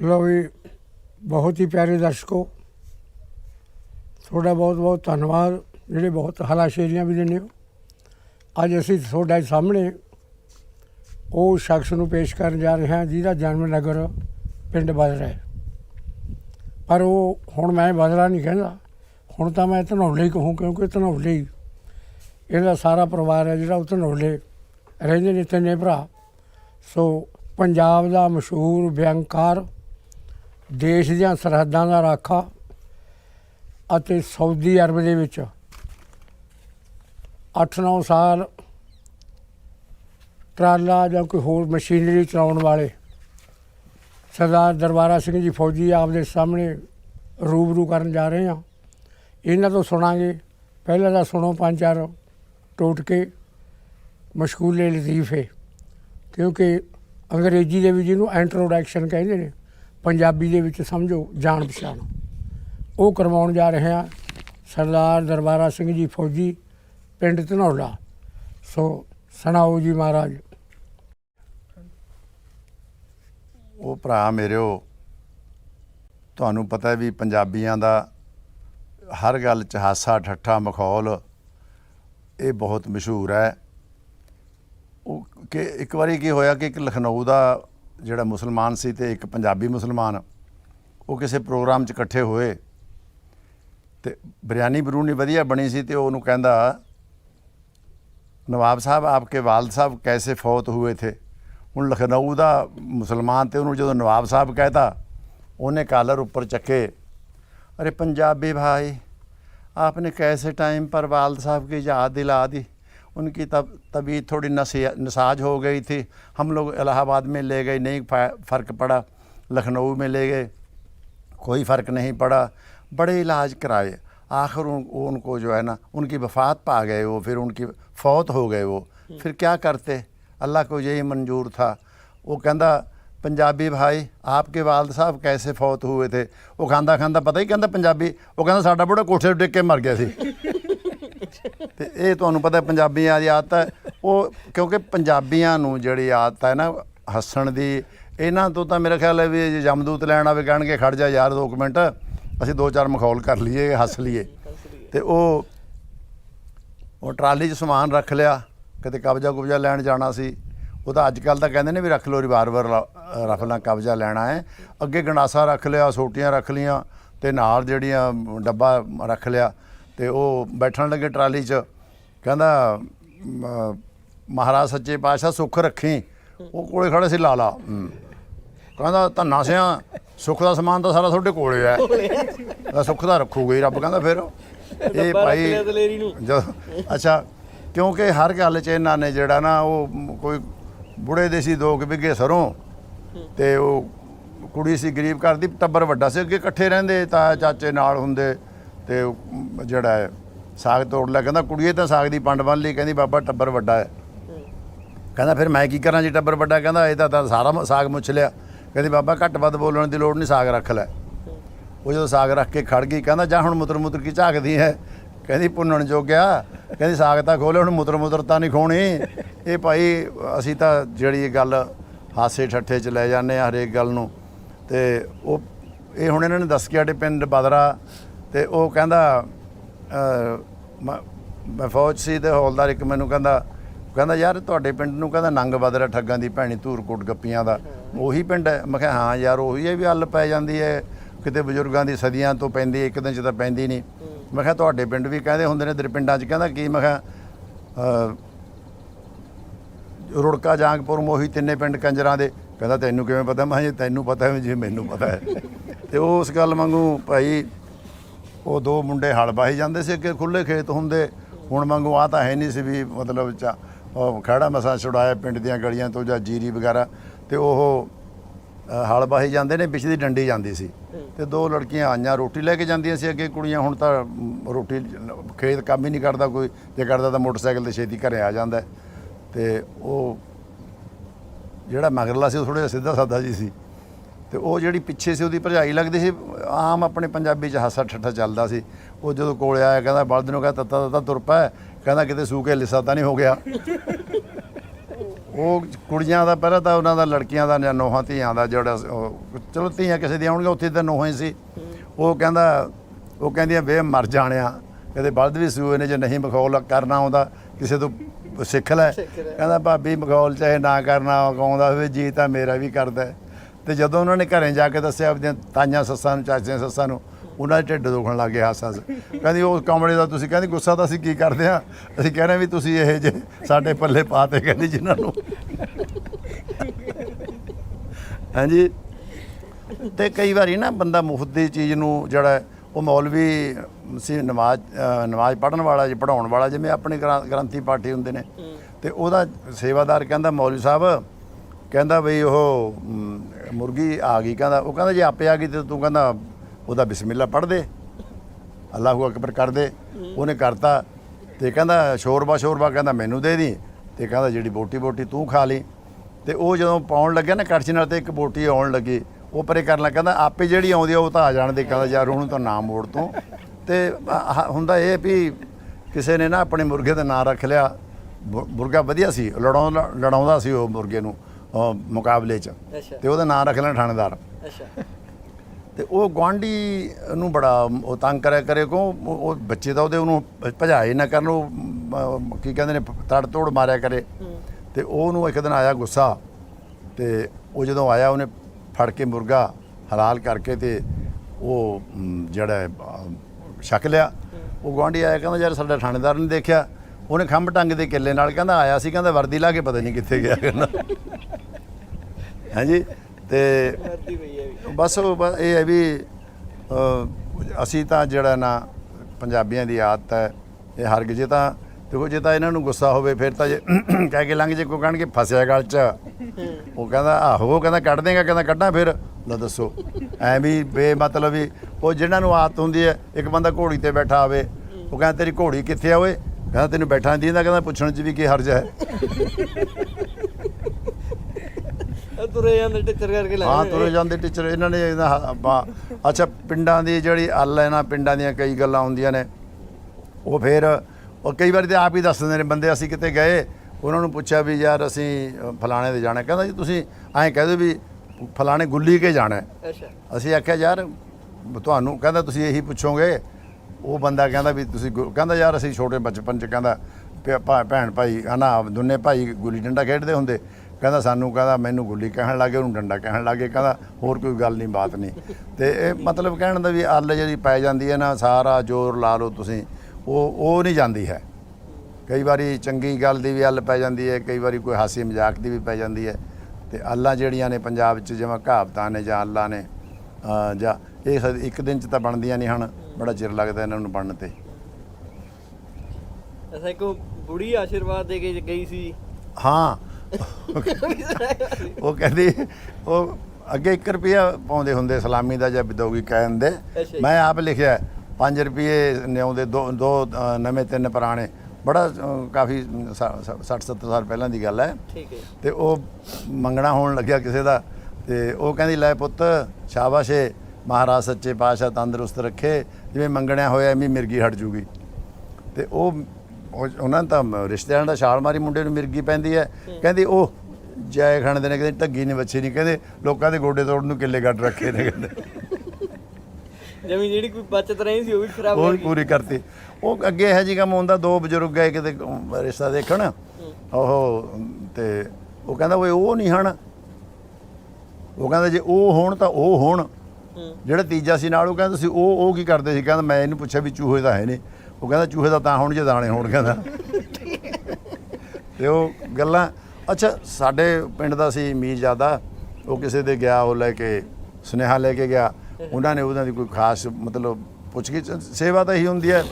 ਲੋ ਵੀ ਬਹੁਤ ਹੀ ਪਿਆਰੇ ਦਰਸ਼ਕੋ, ਤੁਹਾਡਾ ਬਹੁਤ ਬਹੁਤ ਧੰਨਵਾਦ, ਜਿਹੜੇ ਬਹੁਤ ਹਲਾਸ਼ੇਰੀਆਂ ਵੀ ਦਿੰਦੇ ਹੋ। ਅੱਜ ਅਸੀਂ ਤੁਹਾਡੇ ਸਾਹਮਣੇ ਉਹ ਸ਼ਖਸ ਨੂੰ ਪੇਸ਼ ਕਰਨ ਜਾ ਰਹੇ ਹਾਂ, ਜਿਹਦਾ ਜਨਮ ਨਗਰ ਪਿੰਡ ਬਦਰਾ ਹੈ। ਪਰ ਉਹ ਹੁਣ ਮੈਂ ਬਦਰਾ ਨਹੀਂ ਕਹਿੰਦਾ, ਹੁਣ ਤਾਂ ਮੈਂ ਧਨੌਲੇ ਹੀ ਕਹੂੰ, ਕਿਉਂਕਿ ਧਨੌਲੇ ਹੀ ਇਹਦਾ ਸਾਰਾ ਪਰਿਵਾਰ ਹੈ ਜਿਹੜਾ ਉਹ ਧਨੌਲੇ ਰਹਿੰਦੇ ਨੇ ਤਿੰਨੇ ਭਰਾ। ਸੋ ਪੰਜਾਬ ਦਾ ਮਸ਼ਹੂਰ ਵਿਅੰਕਾਰ ਦੇਸ਼ ਦੀਆਂ ਸਰਹੱਦਾਂ ਦਾ ਰਾਖਾ ਅਤੇ ਸਾਊਦੀ ਅਰਬ ਦੇ ਵਿੱਚ 8-9 ਸਾਲ ਟਰਾਲਾ ਜਾਂ ਕੋਈ ਹੋਰ ਮਸ਼ੀਨਰੀ ਚਲਾਉਣ ਵਾਲੇ ਸਰਦਾਰ ਦਰਬਾਰਾ ਸਿੰਘ ਜੀ ਫੌਜੀ ਆਪਦੇ ਸਾਹਮਣੇ ਰੂਬਰੂ ਕਰਨ ਜਾ ਰਹੇ ਹਾਂ। ਇਹਨਾਂ ਤੋਂ ਸੁਣਾਂਗੇ। ਪਹਿਲਾਂ ਤਾਂ ਸੁਣੋ ਪੰਜ ਚਾਰ ਟੋਟਕੇ। ਮਸ਼ਕੂਲੇ ਲਤੀਫੇ। ਕਿਉਂਕਿ ਅੰਗਰੇਜ਼ੀ ਦੇ ਵਿੱਚ ਜਿਹਨੂੰ ਇੰਟਰੋਡਕਸ਼ਨ ਕਹਿੰਦੇ ਨੇ। ਪੰਜਾਬੀ ਦੇ ਵਿੱਚ ਸਮਝੋ ਜਾਣ ਪਛਾਣ। ਉਹ ਕਰਵਾਉਣ ਜਾ ਰਹੇ ਹਾਂ ਸਰਦਾਰ ਦਰਬਾਰਾ ਸਿੰਘ ਜੀ ਫੌਜੀ, ਪਿੰਡ ਧਨੌਲਾ। ਸੋ ਸੁਣਾਓ ਜੀ ਮਹਾਰਾਜ। ਉਹ ਭਰਾ ਮੇਰਿਓ, ਤੁਹਾਨੂੰ ਪਤਾ ਵੀ ਪੰਜਾਬੀਆਂ ਦਾ ਹਰ ਗੱਲ 'ਚ ਹਾਸਾ ਠੱਠਾ ਮਖੌਲ, ਇਹ ਬਹੁਤ ਮਸ਼ਹੂਰ ਹੈ। ਉਹ ਕਿ ਇੱਕ ਵਾਰੀ ਕੀ ਹੋਇਆ ਕਿ ਇੱਕ ਲਖਨਊ ਦਾ ਜਿਹੜਾ ਮੁਸਲਮਾਨ ਸੀ ਤੇ ਇੱਕ ਪੰਜਾਬੀ ਮੁਸਲਮਾਨ ਉਹ ਕਿਸੇ ਪ੍ਰੋਗਰਾਮ 'ਚ ਇਕੱਠੇ ਹੋਏ ਤੇ ਬਿਰਿਆਨੀ ਬਰੂਨੀ ਵਧੀਆ ਬਣੀ ਸੀ ਤੇ ਉਹ ਉਹਨੂੰ ਕਹਿੰਦਾ ਨਵਾਬ ਸਾਹਿਬ ਆਪਕੇ ਵਾਲਦ ਸਾਹਿਬ ਕੈਸੇ ਫੌਤ ਹੋਏ ਥੇ ਹੁਣ ਲਖਨਊ ਦਾ ਮੁਸਲਮਾਨ ਤੇ ਉਹਨੂੰ ਜਦੋਂ ਨਵਾਬ ਸਾਹਿਬ ਕਹਿਤਾ ਉਹਨੇ ਕਾਲਰ ਉੱਪਰ ਚੱਕੇ अरे पंजाबी भाई आपने कैसे टाइम पर वालद साहब की याद दिला दी उनकी तब तबीयत थोड़ी नसी- नसाज हो गई थी हम लोग इलाहाबाद में ले गए नहीं फा- फ़र्क पड़ा लखनऊ में ले गए कोई फ़र्क नहीं पड़ा बड़े इलाज कराए आखिर उन, उनको जो है ना उनकी वफात पा गए वो फिर उनकी फौत हो गए वो फिर क्या करते अल्लाह को यही मंजूर था वो कहता ਪੰਜਾਬੀ ਭਾਈ ਆਪਕੇ ਵਾਲਦ ਸਾਹਿਬ ਕੈਸੇ ਫੌਤ ਹੋਏ ਥੇ ਉਹ ਖਾਂਦਾ ਖਾਂਦਾ ਪਤਾ ਹੀ ਕਹਿੰਦਾ ਪੰਜਾਬੀ ਉਹ ਕਹਿੰਦਾ ਸਾਡਾ ਬੁੜਾ ਕੋਠੇ ਤੋਂ ਡਿੱਗ ਕੇ ਮਰ ਗਿਆ ਸੀ ਤੇ ਇਹ ਤੁਹਾਨੂੰ ਪਤਾ ਪੰਜਾਬੀਆਂ ਦੀ ਆਦਤ ਹੈ। ਉਹ ਕਿਉਂਕਿ ਪੰਜਾਬੀਆਂ ਨੂੰ ਜਿਹੜੀ ਆਦਤ ਹੈ ਨਾ, ਹੱਸਣ ਦੀ, ਇਹਨਾਂ ਤੋਂ ਤਾਂ ਮੇਰਾ ਖਿਆਲ ਹੈ ਵੀ ਜੇ ਜਮਦੂਤ ਲੈਣ ਆਵੇ, ਕਹਿਣਗੇ, ਖੜ ਜਾ ਯਾਰ ਦੋ ਕੁ ਮਿੰਟ, ਅਸੀਂ ਦੋ ਚਾਰ ਮਖੌਲ ਕਰ ਲਈਏ, ਹੱਸ ਲਈਏ। ਤੇ ਉਹ ਉਹ ਟਰਾਲੀ 'ਚ ਸਮਾਨ ਰੱਖ ਲਿਆ, ਕਿਤੇ ਕਬਜ਼ਾ ਕੁਬਜ਼ਾ ਲੈਣ ਜਾਣਾ ਸੀ। ਉਹ ਤਾਂ ਅੱਜ ਕੱਲ ਤਾਂ ਕਹਿੰਦੇ ਨੇ ਵੀ ਰੱਖ ਲਓ ਰਿਵਾਲਵਰ ਲ- ਰੱਖ ਲਾਂ, ਕਬਜ਼ਾ ਲੈਣਾ ਹੈ। ਅੱਗੇ ਗਣਾਸਾ ਰੱਖ ਲਿਆ, ਸੋਟੀਆਂ ਰੱਖ ਲੀਆਂ ਤੇ ਨਾਲ ਜਿਹੜੀਆਂ ਡੱਬਾ ਰੱਖ ਲਿਆ ਤੇ ਉਹ ਬੈਠਣ ਲੱਗੇ ਟਰਾਲੀ 'ਚ ਕਹਿੰਦਾ ਮਹਾਰਾਜ ਸੱਚੇ ਪਾਤਸ਼ਾਹ ਸੁੱਖ ਰੱਖੀ ਉਹ ਕੋਲੇ ਖੜੇ ਸੀ ਲਾਲਾ ਹਮ। ਕਹਿੰਦਾ ਧੰਨਾ ਸਿਆ ਸੁੱਖ ਦਾ ਸਮਾਨ ਤਾਂ ਸਾਰਾ ਤੁਹਾਡੇ ਕੋਲੇ ਹੈ। ਤਾਂ ਸੁੱਖ ਦਾ ਰੱਖੂਗਾ ਹੀ ਰੱਬ ਕਹਿੰਦਾ ਫਿਰ ਇਹ ਭਾਈ ਜਦੋਂ ਅੱਛਾ ਕਿਉਂਕਿ ਹਰ ਗੱਲ 'ਚ ਇਹਨਾਂ ਨੇ ਜਿਹੜਾ ਨਾ ਉਹ ਮ- ਕੋਈ ਬੁੜੇ ਦੇ ਸੀ ਦੋ ਕੁ ਬਿੱਗੇ ਸਰੋਂ ਤੇ ਉਹ ਕੁੜੀ ਸੀ ਗਰੀਬ ਘਰ ਦੀ ਟੱਬਰ ਵੱਡਾ ਸੀ ਅੱਗੇ ਇਕੱਠੇ ਰਹਿੰਦੇ ਤਾਂ ਚਾਚੇ ਨਾਲ ਹੁੰਦੇ ਤੇ ਉਹ ਜਿਹੜਾ ਹੈ, ਸਾਗ ਤੋੜ ਲਿਆ। ਕਹਿੰਦਾ, ਕੁੜੀਏ ਤਾਂ ਸਾਗ ਦੀ ਪੰਡ ਬੰਨ ਲਈ। ਕਹਿੰਦੀ, ਬਾਬਾ, ਟੱਬਰ ਵੱਡਾ ਹੈ। ਕਹਿੰਦਾ, ਫਿਰ ਮੈਂ ਕੀ ਕਰਾਂ ਜੀ ਟੱਬਰ ਵੱਡਾ ਕਹਿੰਦਾ, ਇਹ ਤਾਂ ਸਾਰਾ ਸਾਗ ਮੁੱਛ ਲਿਆ। ਕਹਿੰਦੀ, ਬਾਬਾ, ਘੱਟ ਵੱਧ ਬੋਲਣ ਦੀ ਲੋੜ ਨਹੀਂ, ਸਾਗ ਰੱਖ ਲੈ। ਉਹ ਜਦੋਂ ਸਾਗ ਰੱਖ ਕੇ ਖੜ ਗਈ, ਕਹਿੰਦਾ, ਜਾ ਹੁਣ ਮੁੱਤਰ ਮੁੱਤਰ ਕੀ ਝਾਕਦੀ ਹੈ? ਕਹਿੰਦੀ, ਭੁੰਨਣ ਜੋਗਿਆ। ਕਹਿੰਦੀ, ਸਾਗ ਤਾਂ ਖੋਲੇ ਹੁਣ ਮੁੱਤਰ ਮੁੱਤਰ ਤਾਂ ਨਹੀਂ ਖੋਣੀ। ਇਹ ਭਾਈ, ਅਸੀਂ ਤਾਂ ਜਿਹੜੀ ਇਹ ਗੱਲ ਹਾਸੇ ਠੱਠੇ ਚ ਲੈ ਜਾਂਦੇ ਆ ਹਰੇਕ ਗੱਲ ਨੂੰ। ਤੇ ਉਹ, ਇਹ ਹੁਣ ਇਹਨਾਂ ਨੇ ਦੱਸ ਕੇ ਸਾਡੇ ਪਿੰਡ ਬਦਰਾ ਤੇ ਉਹ ਕਹਿੰਦਾ ਅਹ, ਮੈਂ- ਫੌਜ ਸੀ ਤੇ ਹੌਲਦਾਰ ਇੱਕ ਮੈਨੂੰ ਕਹਿੰਦਾ ਕਹਿੰਦਾ ਯਾਰ ਤੁਹਾਡੇ ਪਿੰਡ ਨੂੰ ਕਹਿੰਦਾ ਨੰਗ ਬਦਰਾ ਠੱਗਾਂ ਦੀ ਭੈਣੀ ਧੂਰਕੋਟ ਗੱਪੀਆਂ ਦਾ। ਉਹੀ ਪਿੰਡ ਹੈ। ਮੈਂ ਕਿਹਾ ਹਾਂ ਯਾਰ ਉਹੀ ਹੈ ਵੀ ਹੱਲ ਪੈ ਜਾਂਦੀ ਹੈ। ਕਿਤੇ ਬਜ਼ੁਰਗਾਂ ਦੀ ਸਦੀਆਂ ਤੋਂ ਪੈਂਦੀ ਇੱਕ ਦਿਨ ਚ ਤਾਂ ਪੈਂਦੀ ਨਹੀਂ। ਮੈਂ ਕਿਹਾ ਤੁਹਾਡੇ ਪਿੰਡ ਵੀ ਕਹਿੰਦੇ ਹੁੰਦੇ ਨੇ ਤੇਰੇ ਪਿੰਡਾਂ ਚ ਕਹਿੰਦਾ ਕੀ? ਮੈਂ ਕਿਹਾ ਰੁੜਕਾ ਜਾਂਗਪੁਰ ਮੋਹੀ ਤਿੰਨੇ ਪਿੰਡ ਕੰਜਰਾਂ ਦੇ। ਕਹਿੰਦਾ ਤੈਨੂੰ ਕਿਵੇਂ ਪਤਾ? ਮੈਂ ਕਿਹਾ ਜੀ ਤੈਨੂੰ ਪਤਾ ਹੈ ਜੀ ਮੈਨੂੰ ਪਤਾ ਹੈ। ਤੇ ਉਹ ਉਸ ਗੱਲ ਵਾਂਗੂ ਭਾਈ ਉਹ ਦੋ ਮੁੰਡੇ ਹਲ ਵਾਹੀ ਜਾਂਦੇ ਸੀ ਅੱਗੇ ਖੁੱਲੇ ਖੇਤ ਹੁੰਦੇ। ਹੁਣ ਵਾਂਗੂ ਆ ਤਾਂ ਹੈ ਨਹੀਂ ਸੀ ਵੀ ਮਤਲਬ ਚਾ ਖੜਾ ਮਸਾ ਛੁਡਾਇਆ ਪਿੰਡ ਦੀਆਂ ਗਲੀਆਂ ਤੋਂ ਜਾਂ ਜੀਰੀ ਵਗੈਰਾ। ਤੇ ਉਹ ਹਲ ਬਾਹੀ ਜਾਂਦੇ ਨੇ ਵਿੱਚ ਦੀ ਡੰਡੀ ਜਾਂਦੀ ਸੀ। ਤੇ ਦੋ ਲੜਕੀਆਂ ਆਈਆਂ, ਰੋਟੀ ਲੈ ਕੇ ਜਾਂਦੀਆਂ ਸੀ ਅੱਗੇ, ਕੁੜੀਆਂ ਹੁਣ ਤਾਂ ਰੋਟੀ, ਖੇਤ ਕੰਮ ਹੀ ਨਹੀਂ ਕਰਦਾ ਕੋਈ। ਜੇ ਕਰਦਾ ਤਾਂ ਮੋਟਰਸਾਈਕਲ ਤੇ ਛੇਤੀ ਘਰੇ ਆ ਜਾਂਦਾ। ਹੈ। ਤੇ ਉਹ ਜਿਹੜਾ ਮਗਰਲਾ ਸੀ, ਉਹ ਥੋੜਾ ਸਿੱਧਾ ਸਾਦਾ ਜੀ ਸੀ। ਤੇ ਉਹ ਜਿਹੜੀ ਪਿੱਛੇ ਸੀ ਉਹਦੀ ਭਰਜਾਈ ਲੱਗਦੀ ਸੀ ਆਮ ਆਪਣੇ ਪੰਜਾਬੀ ਚ ਹਾਸਾ ਠੱਠਾ ਚੱਲਦਾ ਸੀ। ਉਹ ਜਦੋਂ ਕੋਲ ਆਇਆ ਕਹਿੰਦਾ ਬਲਦ ਨੂੰ ਕਹਿੰਦਾ ਤੱਤਾ ਤੱਤਾ ਤੁਰ ਪਾ। ਕਹਿੰਦਾ ਕਿਤੇ ਸੂਕੇ ਲਿੱਸਾ ਤਾਂ ਨਹੀਂ ਹੋ ਗਿਆ। ਉਹ ਕੁੜੀਆਂ ਦਾ ਪਹਿਲਾਂ ਤਾਂ ਉਹਨਾਂ ਦਾ ਲੜਕੀਆਂ ਦਾ ਜਾਂ ਨੋਹਾਂ ਧੀਆਂ ਦਾ ਜਿਹੜਾ ਉਹ- ਚਲੋ ਧੀਆਂ ਕਿਸੇ ਦੀਆਂ ਆਉਣਗੀਆਂ ਉੱਥੇ ਤਾਂ ਨੋਹਾਂ ਹੀ ਸੀ। ਉਹ ਕਹਿੰਦਾ ਉਹ ਕਹਿੰਦੀਆਂ ਵੇ ਮਰ ਜਾਣਿਆ। ਕਹਿੰਦੇ ਬਲਦ ਵੀ ਸੂਏ ਨੇ ਜੇ ਨਹੀਂ ਮਖੌਲ ਕਰਨਾ ਆਉਂਦਾ ਕਿਸੇ ਤੋਂ ਸਿੱਖ ਲੈ। ਸਿੱਖ ਲੈ। ਕਹਿੰਦਾ ਭਾਬੀ ਮਖੌਲ ਚਾਹੇ ਨਾ ਕਰਨਾ ਆਉਂਦਾ ਹੋਵੇ ਜੀ ਤਾਂ ਮੇਰਾ ਵੀ ਕਰਦਾ ਹੈ। ਤੇ ਜਦੋਂ ਉਹਨਾਂ ਨੇ ਘਰੇ ਜਾ ਕੇ ਦੱਸਿਆ ਆਪਣੀਆਂ ਤਾਈਆਂ ਸੱਸਾਂ ਨੂੰ, ਚਾਚੀਆਂ ਸੱਸਾਂ ਨੂੰ, ਉਹਨਾਂ ਦੇ ਢਿੱਡ ਦੁਖਣ ਲੱਗ ਗਿਆ ਹੱਸ ਹੱਸ ਕਹਿੰਦੀ, ਉਹ ਕਮੜੇ ਦਾ ਤੁਸੀਂ ਕਹਿੰਦੀ, ਗੁੱਸਾ ਤਾਂ ਅਸੀਂ ਕੀ ਕਰਦੇ ਆ ਅਸੀਂ ਕਹਿ ਰਹੇ ਵੀ ਤੁਸੀਂ ਇਹ ਜੇ ਸਾਡੇ ਪੱਲੇ ਪਾਤੇ ਕਹਿੰਦੀ ਜਿਨ੍ਹਾਂ ਨੂੰ। ਹਾਂਜੀ। ਤੇ ਕਈ ਵਾਰੀ ਨਾ ਬੰਦਾ ਮੁਫਤ ਦੀ ਚੀਜ਼ ਨੂੰ ਜਿਹੜਾ ਉਹ ਮੌਲਵੀ, ਸੀ ਨਮਾਜ਼ ਨਮਾਜ਼ ਪੜਨ ਵਾਲਾ ਜੇ ਪੜਾਉਣ ਵਾਲਾ, ਜਿਵੇਂ ਆਪਣੇ ਗ੍ਰਾਂ- ਗ੍ਰੰਥੀ ਪਾਠੀ ਹੁੰਦੇ ਨੇ, ਤੇ ਉਹਦਾ ਸੇਵਾਦਾਰ ਕਹਿੰਦਾ, ਮੌਲਵੀ ਸਾਹਿਬ ਕਹਿੰਦਾ ਬਈ ਉਹ ਮੁਰਗੀ ਆ ਗਈ, ਕਹਿੰਦਾ, ਉਹ ਕਹਿੰਦਾ ਜੇ ਆਪੇ ਆ ਗਈ ਤੇ ਤੂੰ ਕਹਿੰਦਾ ਉਹਦਾ ਬਿਸਮਿਲ੍ਲਾ ਪੜ੍ਹ ਦੇ, ਅੱਲਾਹੂ ਅਕਬਰ ਕਰ ਦੇ। ਉਹਨੇ ਕਰਤਾ ਤੇ ਕਹਿੰਦਾ ਸ਼ੋਰਬਾ ਸ਼ੋਰਬਾ ਕਹਿੰਦਾ ਮੈਨੂੰ ਦੇ ਦੀ ਤੇ ਕਹਿੰਦਾ ਜਿਹੜੀ ਬੋਟੀ ਬੋਟੀ ਤੂੰ ਖਾ ਲਈ। ਤੇ ਉਹ ਜਦੋਂ ਪਾਉਣ ਲੱਗਿਆ ਨਾ ਕੜਛੀ ਨਾਲ ਤੇ ਇੱਕ ਬੋਟੀ ਆਉਣ ਲੱਗੀ। ਉਹ ਪਰੇ ਕਰਨ ਲੱਗਾ, ਕਹਿੰਦਾ ਆਪੇ ਜਿਹੜੀ ਆਉਂਦੀ ਆ ਉਹ ਤਾਂ ਆ ਜਾਣ ਦੇ, ਕਹਿੰਦਾ ਯਾਰ ਉਹਨੂੰ ਤਾਂ ਨਾ ਮੋੜ ਤੋਂ। ਤੇ ਆਹ ਹੁੰਦਾ ਇਹ ਵੀ ਕਿਸੇ ਨੇ ਨਾ ਆਪਣੇ ਮੁਰਗੇ ਦਾ ਨਾਂ ਰੱਖ ਲਿਆ। ਮੁ- ਮੁਰਗਾ ਵਧੀਆ ਸੀ ਲੜਾਉਂਦਾ ਲੜਾਉਂਦਾ ਸੀ ਉਹ ਮੁਰਗੇ ਨੂੰ। ਮੁਕਾਬਲੇ 'ਚ। ਤੇ ਉਹਦਾ ਨਾਂ ਰੱਖ ਲੈਣਾ ਥਾਣੇਦਾਰ। ਅੱਛਾ। ਤੇ ਉਹ ਗੁਆਂਢੀ ਨੂੰ ਬੜਾ ਉਹ ਤੰਗ ਕਰਿਆ ਕਰੇ ਕੋ ਉਹ ਬੱਚੇ ਤਾਂ ਉਹਦੇ ਉਹਨੂੰ ਭਜਾਏ ਨਾ ਕਰਨ ਉਹ ਕੀ ਕਹਿੰਦੇ ਨੇ ਤੜ ਤੋੜ ਮਾਰਿਆ ਕਰੇ। ਤੇ ਉਹਨੂੰ ਇੱਕ ਦਿਨ ਆਇਆ ਗੁੱਸਾ ਤੇ ਉਹ ਜਦੋਂ ਆਇਆ ਉਹਨੇ ਫੜ ਕੇ ਮੁਰਗਾ ਹਲਾਲ ਕਰਕੇ ਤੇ ਉਹ ਜਿਹੜਾ ਛਕ ਲਿਆ। ਉਹ ਗੁਆਂਢੀ ਆਇਆ ਕਹਿੰਦਾ ਯਾਰ ਸਾਡਾ ਥਾਣੇਦਾਰ ਨੇ ਦੇਖਿਆ। ਉਹਨੇ ਖੰਭ ਟੰਗ ਦੇ ਕਿੱਲੇ ਨਾਲ ਕਹਿੰਦਾ ਆਇਆ ਸੀ ਕਹਿੰਦਾ ਵਰਦੀ ਲਾ ਕੇ ਪਤਾ ਨਹੀਂ ਕਿੱਥੇ ਗਿਆ ਕਹਿੰਦਾ। ਹਾਂਜੀ? ਤੇ ਬਸ ਬ- ਇਹ ਹੈ ਵੀ ਅਸੀਂ ਤਾਂ ਜਿਹੜਾ ਨਾ ਪੰਜਾਬੀਆਂ ਦੀ ਆਦਤ ਹੈ ਇਹ ਹਰ ਜੇ ਤਾਂ ਦੇਖੋ ਜੇ ਤਾਂ ਇਹਨਾਂ ਨੂੰ ਗੁੱਸਾ ਹੋਵੇ ਫਿਰ ਤਾਂ ਜੇ ਕਹਿ ਕੇ ਲੰਘ ਜੇ ਕੋਈ ਕਹਿਣਗੇ ਫਸਿਆ ਗਲ 'ਚ। ਉਹ ਕਹਿੰਦਾ ਆਹੋ ਉਹ ਕਹਿੰਦਾ ਕੱਢ ਦੇਗਾ ਕਹਿੰਦਾ ਕੱਢਾਂ ਫਿਰ। ਲੈ ਦੱਸੋ। ਐ ਵੀ ਬੇਮਤਲਬ ਵੀ ਉਹ ਜਿਹਨਾਂ ਨੂੰ ਆਦਤ ਹੁੰਦੀ ਹੈ ਇੱਕ ਬੰਦਾ ਘੋੜੀ ਤੇ ਬੈਠਾ ਆਵੇ ਉਹ ਕਹਿੰਦਾ ਤੇਰੀ ਘੋੜੀ ਕਿੱਥੇ ਆ ਓਏ? ਕਹਿੰਦਾ ਤੈਨੂੰ ਬੈਠਾ ਨਹੀਂ ਦਿੰਦਾ ਕਹਿੰਦਾ ਪੁੱਛਣ 'ਚ ਵੀ ਕੀ ਹਰਜ ਹੈ। ਤੁਰੇ ਜਾਂਦੇ ਟਿੱਚਰ ਕਰਕੇ ਹਾਂ ਲੱਗਦੇ ਤੁਰੇ ਜਾਂਦੇ ਟੀਚਰ ਇਹਨਾਂ ਨੇ ਇਹਦਾ ਹ- ਬਾ- ਅੱਛਾ ਪਿੰਡਾਂ ਦੀ ਜਿਹੜੀ ਅੱਲ ਹੈ ਨਾ ਪਿੰਡਾਂ ਦੀਆਂ ਕਈ ਗੱਲਾਂ ਹੁੰਦੀਆਂ ਨੇ। ਉਹ ਫਿਰ ਉਹ ਕਈ ਵਾਰੀ ਤੇ ਆਪ ਹੀ ਦੱਸ ਦਿੰਦੇ ਨੇ ਬੰਦੇ ਅਸੀਂ ਕਿਤੇ ਗਏ ਉਹਨਾਂ ਨੂੰ ਪੁੱਛਿਆ ਵੀ ਯਾਰ ਅਸੀਂ ਅ, ਫਲਾਣੇ ਦੇ ਜਾਣਾ ਕਹਿੰਦਾ ਜੀ ਤੁਸੀਂ ਐਂ ਕਹਿ ਦਿਓ ਵੀ ਫਲਾਣੇ ਗੁੱਲੀ ਕੇ ਜਾਣਾ ਹੈ। ਅੱਛਾ। ਅਸੀਂ ਆਖਿਆ ਯਾਰ ਤੁਹਾਨੂੰ ਕਹਿੰਦਾ ਤੁਸੀਂ ਇਹੀ ਪੁੱਛੋਗੇ ਉਹ ਬੰਦਾ ਕਹਿੰਦਾ ਵੀ ਤੁਸੀਂ ਗੁ- ਕਹਿੰਦਾ ਯਾਰ ਅਸੀਂ ਛੋਟੇ ਬਚਪਨ ਚ ਕਹਿੰਦਾ ਭੈ- ਭਾ- ਭੈਣ ਭਾਈ, ਹਨਾ, ਦੋਨੇ ਭਾਈ ਗੁੱਲੀ ਡੰਡਾ ਖੇਡਦੇ ਹੁੰਦੇ। ਕਹਿੰਦਾ ਸਾਨੂੰ ਕਹਿੰਦਾ ਮੈਨੂੰ ਗੁੱਲੀ ਕਹਿਣ ਲੱਗੇ ਉਹਨੂੰ ਡੰਡਾ ਕਹਿਣ ਲੱਗੇ ਕਹਿੰਦਾ ਹੋਰ ਕੋਈ ਗੱਲ ਨਹੀਂ ਬਾਤ ਨਹੀਂ ਤੇ ਇਹ ਮਤਲਬ ਕਹਿਣ ਦਾ ਵੀ ਅੱਲ ਜਿਹੜੀ ਪੈ ਜਾਂਦੀ ਹੈ ਨਾ, ਸਾਰਾ ਜ਼ੋਰ ਲਾ ਲਓ ਤੁਸੀਂ, ਉਹ ਉਹ ਨਹੀਂ ਜਾਂਦੀ ਹੈ। ਕਈ ਵਾਰੀ ਚੰਗੀ ਗੱਲ ਦੀ ਵੀ ਅੱਲ ਪੈ ਜਾਂਦੀ ਹੈ, ਕਈ ਵਾਰੀ ਕੋਈ ਹਾਸੀ ਮਜ਼ਾਕ ਦੀ ਵੀ ਪੈ ਜਾਂਦੀ ਹੈ। ਤੇ ਅੱਲਾਂ ਜਿਹੜੀਆਂ ਨੇ ਪੰਜਾਬ 'ਚ, ਜਿਵੇਂ ਕਹਾਵਤਾਂ ਨੇ ਜਾਂ ਅੱਲਾਂ ਨੇ, ਅਹ ਜਾਂ ਇਹ ਇੱਕ ਦਿਨ 'ਚ ਤਾਂ ਬਣਦੀਆਂ ਨਹੀਂ ਹਨ ਬੜਾ ਚਿਰ ਲੱਗਦਾ ਇਹਨਾਂ ਨੂੰ ਬਣਨ ਤੇ। ਅਸਾਂ ਇੱਕ ਬੁੜੀ ਆਸ਼ੀਰਵਾਦ ਦੇ ਕੇ ਗਈ ਸੀ। ਹਾਂ। ਉਹ ਕਹਿੰਦੀ ਉਹ ਅੱਗੇ 1 ਰੁਪਿਆ ਪਾਉਂਦੇ ਹੁੰਦੇ ਸਲਾਮੀ ਦਾ ਜਾਂ ਵਿਦੋਗੀ ਕਹਿਣ ਦੇ। ਮੈਂ ਆਪ ਲਿਖਿਆ 5 ਰੁਪਏ ਨਿਆਉਂਦੇ ਦੋ ਦੋ ਨਵੇਂ ਤਿੰਨ ਪੁਰਾਣੇ। ਬੜਾ ਕਾਫੀ 60 70 ਸਾਲ ਪਹਿਲਾਂ ਦੀ ਗੱਲ ਹੈ। ਠੀਕ ਹੈ। ਤੇ ਉਹ ਮੰਗਣਾ ਹੋਣ ਲੱਗਿਆ ਕਿਸੇ ਦਾ। ਤੇ ਉਹ ਕਹਿੰਦੀ ਲੈ ਪੁੱਤ ਸ਼ਾਬਾਸ਼ ਏ। ਮਹਾਰਾਜ ਸੱਚੇ ਪਾਤਸ਼ਾਹ ਤੰਦਰੁਸਤ ਰੱਖੇ ਜਿਵੇਂ ਮੰਗਣਿਆ ਹੋਇਆ ਐਵੇਂ ਮਿਰਗੀ ਹਟ ਜੂਗੀ। ਤੇ ਉਹ ਉਹ- ਉਹਨਾਂ ਨੇ ਤਾਂ ਰਿਸ਼ਤੇਦਾਰਾਂ ਦਾ ਛਾਲ ਮਾਰੀ ਮੁੰਡੇ ਨੂੰ ਮਿਰਗੀ ਪੈਂਦੀ ਹੈ। ਕਹਿੰਦੀ ਉਹ ਜੈ ਖਾਣ ਦੇ ਨੇ ਕਹਿੰਦੇ ਢੱਗੀ ਨਹੀਂ ਵੱਛੀ ਨਹੀਂ ਕਹਿੰਦੇ ਲੋਕਾਂ ਦੇ ਗੋਡੇ ਤੋੜਨ ਨੂੰ ਕਿੱਲੇ ਗੱਡ ਰੱਖੇ ਨੇ ਕਹਿੰਦੇ। ਜਮੀ ਜਿਹੜੀ ਕੋਈ ਬਚਤ ਰਹੀ ਸੀ ਉਹ ਵੀ ਖਰਾਬ ਹੋ ਗਈ। ਪੂਰੀ ਕਰਤੀ। ਉਹ ਅੱਗੇ ਇਹੋ ਜਿਹੀ ਕੰਮ ਹੁੰਦਾ ਦੋ ਬਜ਼ੁਰਗ ਗਏ ਕਿਤੇ ਰਿਸ਼ਤਾ ਦੇਖਣ। ਉਹ ਤੇ ਉਹ ਕਹਿੰਦਾ ਓਏ ਉਹ ਨਹੀਂ ਹਨ ਉਹ ਕਹਿੰਦਾ ਜੇ ਉਹ ਹੋਣ ਤਾਂ ਉਹ ਹੋਣ। ਜਿਹੜਾ ਤੀਜਾ ਸੀ ਨਾਲ ਉਹ ਕਹਿੰਦਾ ਤੁਸੀਂ ਉਹ ਉਹ ਕੀ ਕਰਦੇ ਸੀ? ਕਹਿੰਦਾ ਮੈਂ ਇਹਨੂੰ ਪੁੱਛਿਆ ਵੀ ਚੂਹੇ ਤਾਂ ਹੈ ਨਹੀਂ। ਉਹ ਕਹਿੰਦਾ ਚੂਹੇ ਦਾ ਤਾਂ ਹੁਣ ਜੇ ਦਾਣੇ ਹੋਣ ਕਹਿੰਦਾ। ਤੇ ਉਹ ਗੱਲਾਂ ਅੱਛਾ ਸਾਡੇ ਪਿੰਡ ਦਾ ਸੀ ਮੀਰਜ਼ਾਦਾ ਉਹ ਕਿਸੇ ਦੇ ਗਿਆ ਉਹ ਲੈ ਕੇ ਸੁਨੇਹਾ ਲੈ ਕੇ ਗਿਆ। ਉਹਨਾਂ ਨੇ ਉਹਨਾਂ ਦੀ ਕੋਈ ਖਾਸ ਮਤਲਬ ਪੁੱਛ ਕੇ ਸੇਵਾ ਤਾਂ ਇਹੀ ਹੁੰਦੀ ਹੈ।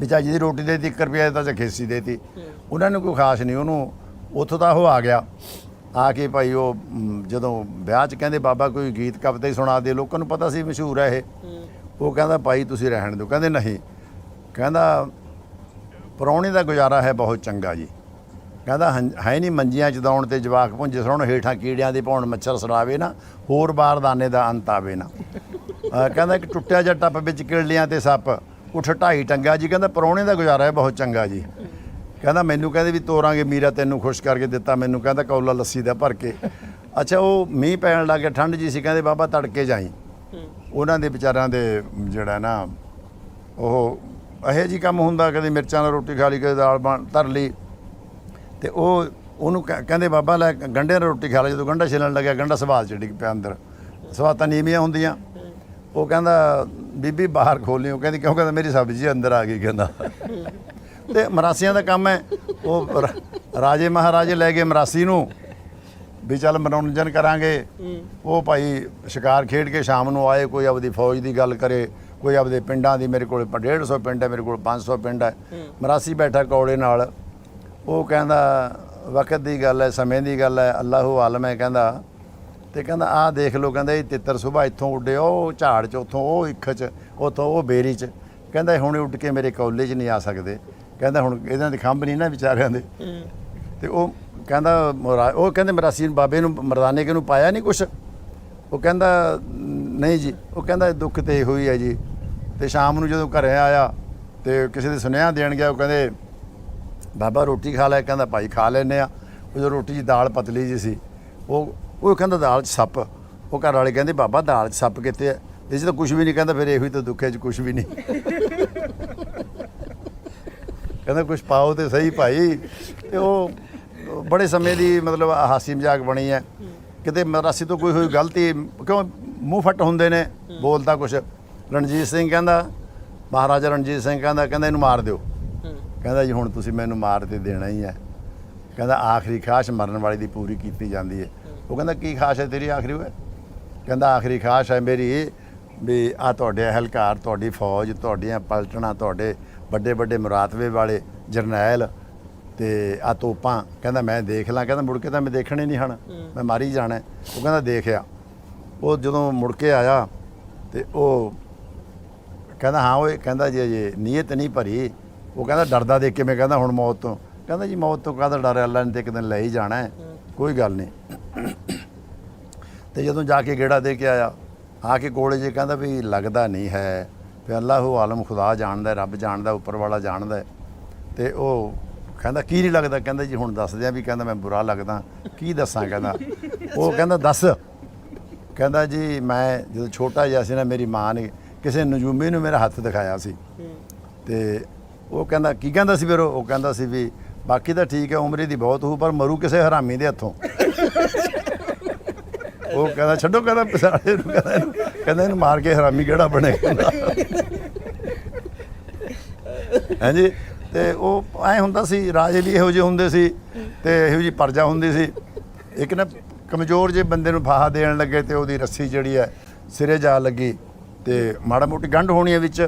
ਵੀ ਚਾਚੀ ਦੀ ਰੋਟੀ ਦੇ ਦਿੱਤੀ 1 ਰੁਪਿਆ ਤਾਂ ਜਾਂ ਖੇਸੀ ਦੇਤੀ। ਉਹਨਾਂ ਨੂੰ ਕੋਈ ਖਾਸ ਨਹੀਂ ਉਹਨੂੰ ਉੱਥੋਂ ਤਾਂ ਉਹ ਆ ਗਿਆ। ਆ ਕੇ ਭਾਈ ਉਹ ਜਦੋਂ ਵਿਆਹ 'ਚ ਕਹਿੰਦੇ ਬਾਬਾ ਕੋਈ ਗੀਤ ਕਵਿਤਾ ਹੀ ਸੁਣਾ ਦੇ ਲੋਕਾਂ ਨੂੰ ਪਤਾ ਸੀ ਮਸ਼ਹੂਰ ਹੈ ਇਹ। ਉਹ ਕਹਿੰਦਾ ਭਾਈ ਤੁਸੀਂ ਰਹਿਣ ਦਿਓ। ਕਹਿੰਦੇ ਨਹੀਂ। ਕਹਿੰਦਾ ਪਰੌਣੇ ਦਾ ਗੁਜ਼ਾਰਾ ਹੈ ਬਹੁਤ ਚੰਗਾ ਜੀ। ਕਹਿੰਦਾ ਹੰ- ਨਹੀਂ ਮੰਜੀਆਂ ਚ ਦੌਣ ਤੇ ਜਵਾਕ ਪੁੰਜੇ ਸਰਾਉਣ ਹੇਠਾਂ ਕੀੜਿਆਂ ਦੇ ਭੌਣ ਮੱਛਰ ਸੜਾਵੇ ਨਾ ਹੋਰ ਬਾਰਦਾਨੇ ਦਾ ਅੰਤ ਆਵੇ ਨਾ। ਕਹਿੰਦਾ ਇੱਕ ਟੁੱਟਿਆ ਜਿਹਾ ਟੱਪ ਵਿੱਚ ਕਿਰਲੀਆਂ ਤੇ ਸੱਪ। ਉਠ ਢਾਈ ਟੰਗਾ ਜੀ। ਕਹਿੰਦਾ ਪਰੌਣੇ ਦਾ ਗੁਜ਼ਾਰਾ ਹੈ ਬਹੁਤ ਚੰਗਾ ਜੀ। ਕਹਿੰਦਾ ਮੈਨੂੰ ਕਹਿੰਦੇ ਵੀ ਤੋਰਾਂਗੇ ਮੀਰਾ ਤੈਨੂੰ ਖੁਸ਼ ਕਰਕੇ ਦਿੱਤਾ ਮੈਨੂੰ ਕਹਿੰਦਾ ਕੌਲਾ ਲੱਸੀ ਦਾ ਭਰ ਕੇ। ਅੱਛਾ ਉਹ ਮੀਂਹ ਪੈਣ ਲੱਗ ਗਿਆ ਠੰਡ ਜੀ ਸੀ ਕਹਿੰਦੇ ਬਾਬਾ ਤੜਕੇ ਜਾਈ। ਉਹਨਾਂ ਦੇ ਵਿਚਾਰਾਂ ਦੇ ਜਿਹੜਾ ਨਾ ਉਹ ਇਹੋ ਜੀ ਕੰਮ ਹੁੰਦਾ ਕਦੇ ਮਿਰਚਾਂ ਨਾਲ ਰੋਟੀ ਖਾ ਲਈ ਕਦੇ ਦਾਲ ਬਣ ਧਰ ਲਈ। ਤੇ ਉਹ ਉਹਨੂੰ ਕਹਿ- ਕਹਿੰਦੇ ਬਾਬਾ ਲੈ ਗੰਢੇ ਨਾਲ ਰੋਟੀ ਖਾ ਲੈ। ਜਦੋਂ ਗੰਢਾ ਛਿਲਣ ਲੱਗਿਆ ਗੰਢਾ ਸਵਾਦ ਚ ਡਿੱਗ ਪਿਆ ਅੰਦਰ। ਸਵਾਤਾਂ ਨੀਵੀਆਂ ਹੁੰਦੀਆਂ। ਉਹ ਕਹਿੰਦਾ ਬੀਬੀ ਬਾਹਰ ਖੋਲੀ ਉਹ ਕਹਿੰਦੀ ਕਿਉਂ? ਕਹਿੰਦਾ ਮੇਰੀ ਸਬਜ਼ੀ ਅੰਦਰ ਆ ਗਈ ਕਹਿੰਦਾ। ਤੇ ਮਰਾਸੀਆਂ ਦਾ ਕੰਮ ਹੈ। ਉਹ ਰ- ਰਾਜੇ ਮਹਾਰਾਜੇ ਲੈ ਗਏ ਮਰਾਸੀ ਨੂੰ। ਵੀ ਚੱਲ ਮਨੋਰੰਜਨ ਕਰਾਂਗੇ। ਉਹ ਭਾਈ ਸ਼ਿਕਾਰ ਖੇਡ ਕੇ ਸ਼ਾਮ ਨੂੰ ਆਏ ਕੋਈ ਆਪਦੀ ਫੌਜ ਦੀ ਗੱਲ ਕਰੇ ਕੋਈ ਆਪਦੇ ਪਿੰਡਾਂ ਦੀ ਮੇਰੇ ਕੋਲ 150 ਪਿੰਡ ਹੈ ਮੇਰੇ ਕੋਲ 500 ਪਿੰਡ ਹੈ। ਮਰਾਸੀ ਬੈਠਾ ਕੌੜੇ ਨਾਲ। ਉਹ ਕਹਿੰਦਾ ਵਕਤ ਦੀ ਗੱਲ ਹੈ ਸਮੇਂ ਦੀ ਗੱਲ ਹੈ ਅੱਲਾਹੂ ਆਲਮ ਹੈ ਕਹਿੰਦਾ। ਤੇ ਕਹਿੰਦਾ ਆਹ ਦੇਖ ਲਓ ਕਹਿੰਦਾ ਇਹ ਤਿੱਤਰ ਸੁਬਾ ਇੱਥੋਂ ਉੱਡੇ ਉਹ ਝਾੜ ਚ ਉੱਥੋਂ ਉਹ ਇੱਖ ਚ ਉੱਥੋਂ ਉਹ ਬੇਰੀ ਚ। ਕਹਿੰਦਾ ਇਹ ਹੁਣੇ ਉੱਡ ਕੇ ਮੇਰੇ ਕੌਲੇ 'ਚ ਨਹੀਂ ਆ ਸਕਦੇ। ਕਹਿੰਦਾ ਹੁਣ ਇਹਨਾਂ ਦੇ ਖੰਭ ਨਹੀਂ ਨਾ ਵਿਚਾਰਿਆਂ ਦੇ। ਹੂੰ ਤੇ ਉਹ ਕਹਿੰਦਾ ਉਹ ਕਹਿੰਦੇ ਮਰਾਸੀ ਬਾਬੇ ਨੂੰ, ਮਰਦਾਨੇ ਕੇ ਨੂੰ ਪਾਇਆ ਨਹੀਂ ਕੁਛ? ਉਹ ਕਹਿੰਦਾ, ਨਹੀਂ ਜੀ, ਉਹ ਕਹਿੰਦਾ ਦੁੱਖ ਤੇ ਇਹੋ ਹੀ ਹੈ ਜੀ। ਤੇ ਸ਼ਾਮ ਨੂੰ ਜਦੋਂ ਘਰੇ ਆਇਆ ਤੇ ਕਿਸੇ ਦੇ ਸੁਨੇਹਾ ਦੇਣ ਗਿਆ, ਉਹ ਕਹਿੰਦੇ, ਬਾਬਾ ਰੋਟੀ ਖਾ ਲੈ। ਕਹਿੰਦਾ, ਭਾਈ ਖਾ ਲੈਨੇ ਆ ਉਹ ਜੋ ਰੋਟੀ ਦੀ ਦਾਲ ਪਤਲੀ ਜੀ ਸੀ, ਉਹ ਉਹ ਕਹਿੰਦਾ ਦਾਲ 'ਚ ਸੱਪ। ਉਹ ਘਰ ਵਾਲੇ ਕਹਿੰਦੇ, ਬਾਬਾ ਦਾਲ 'ਚ ਸੱਪ ਕਿੱਥੇ ਹੈ? ਇਹ 'ਚ ਤਾਂ ਕੁਝ ਵੀ ਨਹੀਂ ਕਹਿੰਦਾ, ਫਿਰ ਇਹੋ ਹੀ ਤਾਂ ਦੁੱਖ ਹੈ 'ਚ ਕੁਝ ਵੀ ਨਹੀਂ। ਕਹਿੰਦਾ ਕੁਝ ਪਾਓ ਤੇ ਸਹੀ ਭਾਈ। ਤੇ ਉਹ ਬੜੇ ਸਮੇਂ ਦੀ ਮਤਲਬ ਹਾਸੀ ਮਜ਼ਾਕ ਬਣੀ ਹੈ। ਕਿਤੇ ਮਰਾਸੀ ਤੋਂ ਕੋਈ ਹੋਈ ਗਲਤੀ, ਕਿਉਂ ਮੂੰਹ ਫੱਟ ਹੁੰਦੇ ਨੇ, ਬੋਲਦਾ ਕੁਛ। ਰਣਜੀਤ ਸਿੰਘ ਕਹਿੰਦਾ, ਮਹਾਰਾਜਾ ਰਣਜੀਤ ਸਿੰਘ ਕਹਿੰਦਾ ਕਹਿੰਦਾ ਇਹਨੂੰ ਮਾਰ ਦਿਓ। ਕਹਿੰਦਾ ਜੀ ਹੁਣ ਤੁਸੀਂ ਮੈਨੂੰ ਮਾਰ ਤੇ ਦੇਣਾ ਹੀ ਹੈ। ਕਹਿੰਦਾ ਆਖਰੀ ਖਾਸ਼ ਮਰਨ ਵਾਲੇ ਦੀ ਪੂਰੀ ਕੀਤੀ ਜਾਂਦੀ ਹੈ। ਉਹ ਕਹਿੰਦਾ, ਕੀ ਖਾਸ਼ ਹੈ ਤੇਰੀ ਆਖਰੀ ਓਏ ਕਹਿੰਦਾ, ਆਖਰੀ ਖਾਸ਼ ਹੈ ਮੇਰੀ ਇਹ ਵੀ ਆ ਤੁਹਾਡੇ ਹਲਕਾਰ ਤੁਹਾਡੀ ਫੌਜ, ਤੁਹਾਡੀਆਂ ਪਲਟਣਾ, ਤੁਹਾਡੇ ਵੱਡੇ ਵੱਡੇ ਮੁਰਾਤਬੇ ਵਾਲੇ ਜਰਨੈਲ ਤੇ ਆ ਤੋਪਾਂ ਕਹਿੰਦਾ ਮੈਂ ਦੇਖ ਲਾਂ ਕਹਿੰਦਾ ਮੁੜ ਕੇ ਤਾਂ ਮੈਂ ਦੇਖਣੇ ਨਹੀਂ ਹਨ ਮੈਂ ਮਾਰੀ ਜਾਣਾ। ਉਹ ਕਹਿੰਦਾ ਦੇਖਿਆ। ਉਹ ਜਦੋਂ ਮੁੜ ਕੇ ਆਇਆ ਤੇ ਉਹ ਕਹਿੰਦਾ ਹਾਂ ਓਏ ਕਹਿੰਦਾ ਜੀ ਅਜੇ ਨੀਅਤ ਨਹੀਂ ਭਰੀ। ਉਹ ਕਹਿੰਦਾ ਡਰਦਾ ਦੇਖ ਕੇ ਮੈਂ ਕਹਿੰਦਾ ਹੁਣ ਮੌਤ ਤੋਂ। ਕਹਿੰਦਾ ਜੀ ਮੌਤ ਤੋਂ ਕਾਹਦਾ ਡਰ ਅੱਲਾ ਨੇ ਤੇ ਇੱਕ ਦਿਨ ਲੈ ਹੀ ਜਾਣਾ ਹੈ। ਕੋਈ ਗੱਲ ਨਹੀਂ। ਤੇ ਜਦੋਂ ਜਾ ਕੇ ਗੇੜਾ ਦੇ ਕੇ ਆਇਆ ਆ ਕੇ ਕੋਲੇ ਜੇ ਕਹਿੰਦਾ ਵੀ ਲੱਗਦਾ ਨਹੀਂ ਹੈ। ਵੀ ਉਹ ਆਲਮ ਖੁਦਾ ਜਾਣਦਾ ਰੱਬ ਜਾਣਦਾ ਉੱਪਰ ਵਾਲਾ ਜਾਣਦਾ ਹੈ। ਤੇ ਉਹ ਕਹਿੰਦਾ, ਕੀ ਨਹੀਂ ਲੱਗਦਾ? ਕਹਿੰਦਾ ਜੀ, ਹੁਣ ਦੱਸਦੇ ਆ ਵੀ ਕਹਿੰਦਾ ਮੈਂ ਬੁਰਾ ਲੱਗਦਾ। ਕੀ ਦੱਸਾਂ? ਕਹਿੰਦਾ। ਉਹ ਕਹਿੰਦਾ, ਦੱਸ। ਕਹਿੰਦਾ ਜੀ, ਮੈਂ ਜਦੋਂ ਛੋਟਾ ਜਿਹਾ ਸੀ ਨਾ, ਮੇਰੀ ਮਾਂ ਨੇ ਕਿਸੇ ਨਜੂਮੀ ਨੂੰ ਮੇਰਾ ਹੱਥ ਦਿਖਾਇਆ ਸੀ। ਹੂੰ ਤੇ ਉਹ ਕਹਿੰਦਾ, ਕੀ ਕਹਿੰਦਾ ਸੀ ਫਿਰ ਉਹ? ਕਹਿੰਦਾ ਸੀ ਵੀ, ਬਾਕੀ ਤਾਂ ਠੀਕ ਹੈ, ਉਮਰੇ ਦੀ ਬਹੁਤ ਹੋਊ ਪਰ ਮਰੂ ਕਿਸੇ ਹਰਾਮੀ ਦੇ ਹੱਥੋਂ। ਉਹ ਕਹਿੰਦਾ, ਛੱਡੋ, ਕਹਿੰਦਾ ਪਸਾੜੇ ਨੂੰ ਕਹਿੰਦਾ ਕਹਿੰਦਾ ਇਹਨੂੰ ਮਾਰ ਕੇ ਹਰਾਮੀ ਕਿਹੜਾ ਬਣੇ ਕਹਿੰਦਾ ਹਾਂਜੀ ਤੇ ਉਹ ਐ ਹੁੰਦਾ ਸੀ ਰਾਜੇ ਵੀ ਇਹੋ ਜਿਹੇ ਹੁੰਦੇ ਸੀ ਤੇ ਇਹੋ ਜਿਹੀ ਪਰਜਾ ਹੁੰਦੀ ਸੀ। ਇੱਕ ਨਾ ਕਮਜ਼ੋਰ ਜੇ ਬੰਦੇ ਨੂੰ ਫਾਹਾ ਦੇਣ ਲੱਗੇ ਤੇ ਉਹਦੀ ਰੱਸੀ ਜਿਹੜੀ ਹੈ ਸਿਰੇ ਜਾ ਲੱਗੀ ਤੇ ਮਾੜਾ ਮੋਟੀ ਗੰਢ ਹੋਣੀ ਹੈ ਵਿੱਚ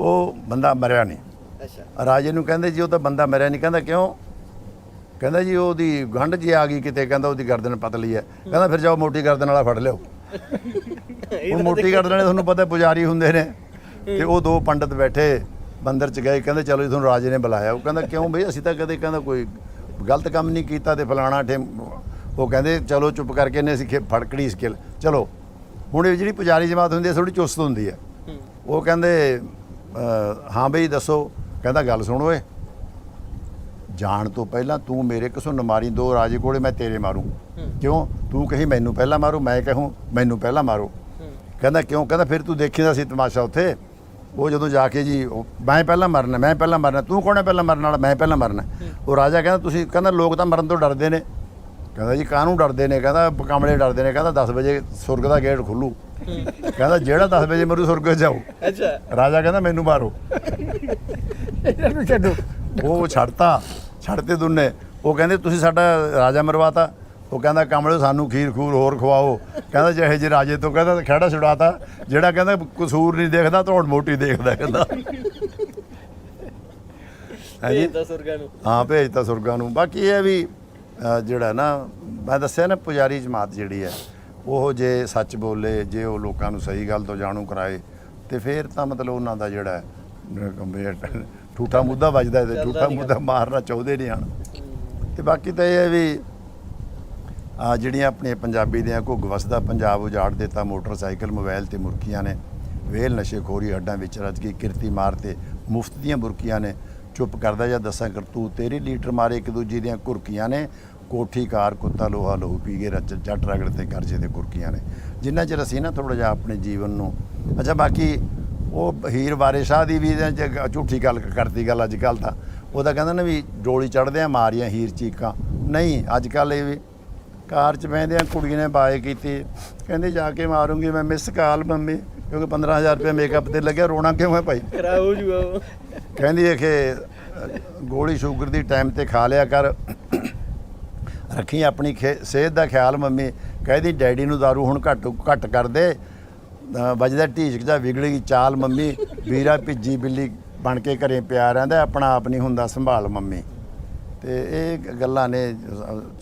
ਉਹ ਬੰਦਾ ਮਰਿਆ ਨਹੀਂ। ਅੱਛਾ। ਰਾਜੇ ਨੂੰ ਕਹਿੰਦੇ ਜੀ ਉਹ ਤਾਂ ਬੰਦਾ ਮਰਿਆ ਨਹੀਂ। ਕਹਿੰਦਾ ਕਿਉਂ? ਕਹਿੰਦਾ ਜੀ ਉਹਦੀ ਗੰਢ ਜੀ ਆ ਗਈ ਕਿਤੇ। ਕਹਿੰਦਾ ਉਹਦੀ ਗਰਦਨ ਪਤਲੀ ਹੈ। ਕਹਿੰਦਾ ਫਿਰ ਜਾਓ ਮੋਟੀ ਗਰਦਨ ਵਾਲਾ ਫੜ ਲਿਓ ਹੁਣ ਮੋਟੀ ਗਰਦਨ ਵਾਲੇ ਤੁਹਾਨੂੰ ਪਤਾ ਪੁਜਾਰੀ ਹੁੰਦੇ ਨੇ ਤੇ ਉਹ ਦੋ ਪੰਡਤ ਬੈਠੇ ਮੰਦਰ ਚ ਗਏ ਕਹਿੰਦੇ ਚਲੋ ਜੀ ਤੁਹਾਨੂੰ ਰਾਜੇ ਨੇ ਬੁਲਾਇਆ। ਉਹ ਕਹਿੰਦਾ ਕਿਉਂ ਬਈ? ਅਸੀਂ ਤਾਂ ਕਦੇ ਕਹਿੰਦਾ ਕੋਈ ਗਲਤ ਕੰਮ ਨਹੀਂ ਕੀਤਾ ਤੇ ਫਲਾਣਾ ਠੇ ਉਹ ਕਹਿੰਦੇ ਚਲੋ ਚੁੱਪ ਕਰਕੇ ਨੇ ਅਸੀਂ ਫੜਕੜੀ ਸਕਿਲ ਚਲੋ ਹੁਣ ਇਹ ਜਿਹੜੀ ਪੁਜਾਰੀ ਜਮਾਤ ਹੁੰਦੀ ਹੈ ਥੋੜੀ ਚੁਸਤ ਹੁੰਦੀ ਹੈ। ਉਹ ਕਹਿੰਦੇ ਹਾਂ ਬਈ ਦੱਸੋ। ਕਹਿੰਦਾ ਗੱਲ ਸੁਣ ਓਏ ਜਾਣ ਤੋਂ ਪਹਿਲਾਂ ਤੂੰ ਮੇਰੇ ਕਿਸੋਂ ਨਾ ਮਾਰੀ ਦੋ ਰਾਜੇ ਕੋਲੇ ਮੈਂ ਤੇਰੇ ਮਾਰੂ। ਕਿਉਂ? ਤੂੰ ਕਹੀ ਮੈਨੂੰ ਪਹਿਲਾਂ ਮਾਰੂ ਮੈਂ ਕਹੂੰ ਮੈਨੂੰ ਪਹਿਲਾਂ ਮਾਰੋ। ਕਹਿੰਦਾ ਕਿਉਂ? ਕਹਿੰਦਾ ਫਿਰ ਤੂੰ ਦੇਖੀਦਾ ਸੀ ਤਮਾਸ਼ਾ ਉੱਥੇ। ਉਹ ਜਦੋਂ ਜਾ ਕੇ ਜੀ ਮੈਂ ਪਹਿਲਾਂ ਮਰਨਾ ਮੈਂ ਪਹਿਲਾਂ ਮਰਨਾ ਤੂੰ ਕੌਣ ਹੈ ਪਹਿਲਾਂ ਮਰਨ ਵਾਲਾ? ਮੈਂ ਪਹਿਲਾਂ ਮਰਨਾ। ਉਹ ਰਾਜਾ ਕਹਿੰਦਾ ਤੁਸੀਂ ਕਹਿੰਦਾ ਲੋਕ ਤਾਂ ਮਰਨ ਤੋਂ ਡਰਦੇ ਨੇ। ਕਹਿੰਦਾ ਜੀ ਕਾਹਨੂੰ ਡਰਦੇ ਨੇ? ਕਹਿੰਦਾ ਕਮਲੇ ਡਰਦੇ ਨੇ ਕਹਿੰਦਾ 10 ਵਜੇ ਸੁਰਗ ਦਾ ਗੇਟ ਖੁੱਲੂ। ਕਹਿੰਦਾ ਜਿਹੜਾ 10 ਵਜੇ ਮਰੂ ਸੁਰਗ ਜਾਓ ਅੱਛਾ। ਰਾਜਾ ਕਹਿੰਦਾ ਮੈਨੂੰ ਮਾਰੋ। ਇਹਨਾਂ ਨੂੰ ਛੱਡੋ। ਉਹ ਛੱਡਤਾ ਛੱਡਤੇ ਦੁੰਨੇ। ਉਹ ਕਹਿੰਦੇ ਤੁਸੀਂ ਸਾਡਾ ਰਾਜਾ ਮਰਵਾਤਾ। ਉਹ ਕਹਿੰਦਾ ਕਮਲੇ ਸਾਨੂੰ ਖੀਰ ਖੂਰ ਹੋਰ ਖਵਾਓ। ਕਹਿੰਦਾ ਜਿਹੇ ਜੇ ਰਾਜੇ ਤੋਂ ਕਹਿੰਦਾ ਖੜਾ ਛੁਡਾਤਾ। ਜਿਹੜਾ ਕਹਿੰਦਾ ਕਸੂਰ ਨਹੀਂ ਦੇਖਦਾ ਧੌਣ ਮੋਟੀ ਦੇਖਦਾ ਕਹਿੰਦਾ। ਤਾਂ ਸੁਰਗਾਂ ਨੂੰ। ਹਾਂ ਭੇਜਤਾ ਸੁਰਗਾਂ ਨੂੰ। ਬਾਕੀ ਇਹ ਹੈ ਵੀ ਜਿਹੜਾ ਨਾ ਮੈਂ ਦੱਸਿਆ ਨਾ ਪੁਜਾਰੀ ਜਮਾਤ ਜਿਹੜੀ ਹੈ ਉਹ ਜੇ ਸੱਚ ਬੋਲੇ ਜੇ ਉਹ ਲੋਕਾਂ ਨੂੰ ਸਹੀ ਗੱਲ ਤੋਂ ਜਾਣੂ ਕਰਾਏ ਤੇ ਫਿਰ ਤਾਂ ਮਤਲਬ ਉਹਨਾਂ ਦਾ ਜਿਹੜਾ ਅ, ਠੂਠਾ ਮੁੱਦਾ ਵੱਜਦਾ ਤੇ ਠੂਠਾ ਨੀ ਮੁੱਦਾ ਮਾਰਨਾ ਚਾਹੁੰਦੇ ਨਹੀਂ ਹਨ ਤੇ ਬਾਕੀ ਤਾਂ ਇਹ ਹੈ ਵੀ ਆ ਜਿਹੜੀਆਂ ਆਪਣੀਆਂ ਪੰਜਾਬੀ ਦੀਆਂ ਘੁੱਗ ਵਸਦਾ ਪੰਜਾਬ ਉਜਾੜ ਦਿੱਤਾ ਮੋਟਰਸਾਈਕਲ ਮੋਬਾਈਲ ਤੇ ਮੁਰਕੀਆਂ ਨੇ ਵੇਲ ਨਸ਼ੇਖੋਰੀ ਅੱਡਾਂ ਵਿੱਚ ਰਜ ਕੇ ਕਿਰਤੀ ਮਾਰ ਤੇ ਮੁਫਤ ਦੀਆਂ ਬੁਰਕੀਆਂ ਨੇ ਚੁੱਪ ਕਰਦਾ ਜਾਂ ਦੱਸਾਂ ਕਰਤੂਤ ਤੇਰੀ ਲੀਟਰ ਮਾਰੇ ਇੱਕ ਦੂਜੇ ਦੀਆਂ ਕੁਰਕੀਆਂ ਨੇ ਕੋਠੀ ਕਾਰ ਕੁੱਤਾ ਲੋਹਾ ਲਹੂ ਪੀ ਕੇ ਰੱਜ ਜੱਟ ਰਗੜ ਤੇ ਕਰਜੇ ਤੇ ਕੁਰਕੀਆਂ ਨੇ। ਜਿੰਨਾ ਚਿਰ ਅਸੀਂ ਨਾ ਥੋੜਾ ਜਿਹਾ ਆਪਣੇ ਜੀਵਨ ਨੂੰ ਅੱਛਾ ਬਾਕੀ ਉਹ ਹੀਰ ਵਾਰੇ ਸ਼ਾਹ ਦੀ ਵੀ ਝੂਠੀ ਗੱਲ ਕਰਤੀ ਗੱਲ ਅੱਜ ਕੱਲ ਤਾਂ ਉਹਦਾ ਕਹਿੰਦਾ ਨਾ ਵੀ ਡੋਲੀ ਚੜਦੇ ਆ ਮਾਰੀਆਂ ਹੀਰ ਚੀਕਾਂ। ਨਹੀਂ ਅੱਜ ਕੱਲ ਇਹ ਵੀ ਕਾਰ 'ਚ ਬਹਿੰਦੇ ਆ ਕੁੜੀ ਨੇ ਬਾਏ ਕੀਤੀ। ਕਹਿੰਦੇ ਜਾ ਕੇ ਮਾਰੂੰਗੀ ਮੈਂ ਮਿਸ ਕਾਲ ਮੰਮੀ ਕਿਉਂਕਿ 15000 ਰੁਪਏ ਮੇਕਅਪ ਤੇ ਲੱਗਿਆ ਰੋਣਾ ਕਿਉਂ ਹੈ ਭਾਈ? ਖਰਾਬ ਹੋ ਜੂਗਾ ਉਹ। ਕਹਿੰਦੀ ਹੈ ਕਿ ਗੋਲੀ ਸ਼ੂਗਰ ਦੀ ਟਾਈਮ ਤੇ ਖਾ ਲਿਆ ਕਰ। ਰੱਖੀ ਆਪਣੀ ਸਿਹਤ ਦਾ ਖਿਆਲ ਮੰਮੀ। ਕਹਿੰਦੀ ਡੈਡੀ ਨੂੰ दारू ਹੁਣ ਘੱਟ ਘੱਟ ਕਰ ਦੇ। ਵੱਜਦਾ ਢੀਚਕ ਜਾ ਵਿਗੜੀ ਚਾਲ ਮੰਮੀ, ਵੀਰਾ ਭਿੱਜੀ ਬਿੱਲੀ ਬਣ ਕੇ ਘਰੇ ਪਿਆ ਰਹਿੰਦਾ, ਆਪਣਾ ਆਪ ਨਹੀਂ ਹੁੰਦਾ, ਸੰਭਾਲ ਮੰਮੀ। ਤੇ ਇਹ ਗੱਲਾਂ ਨੇ,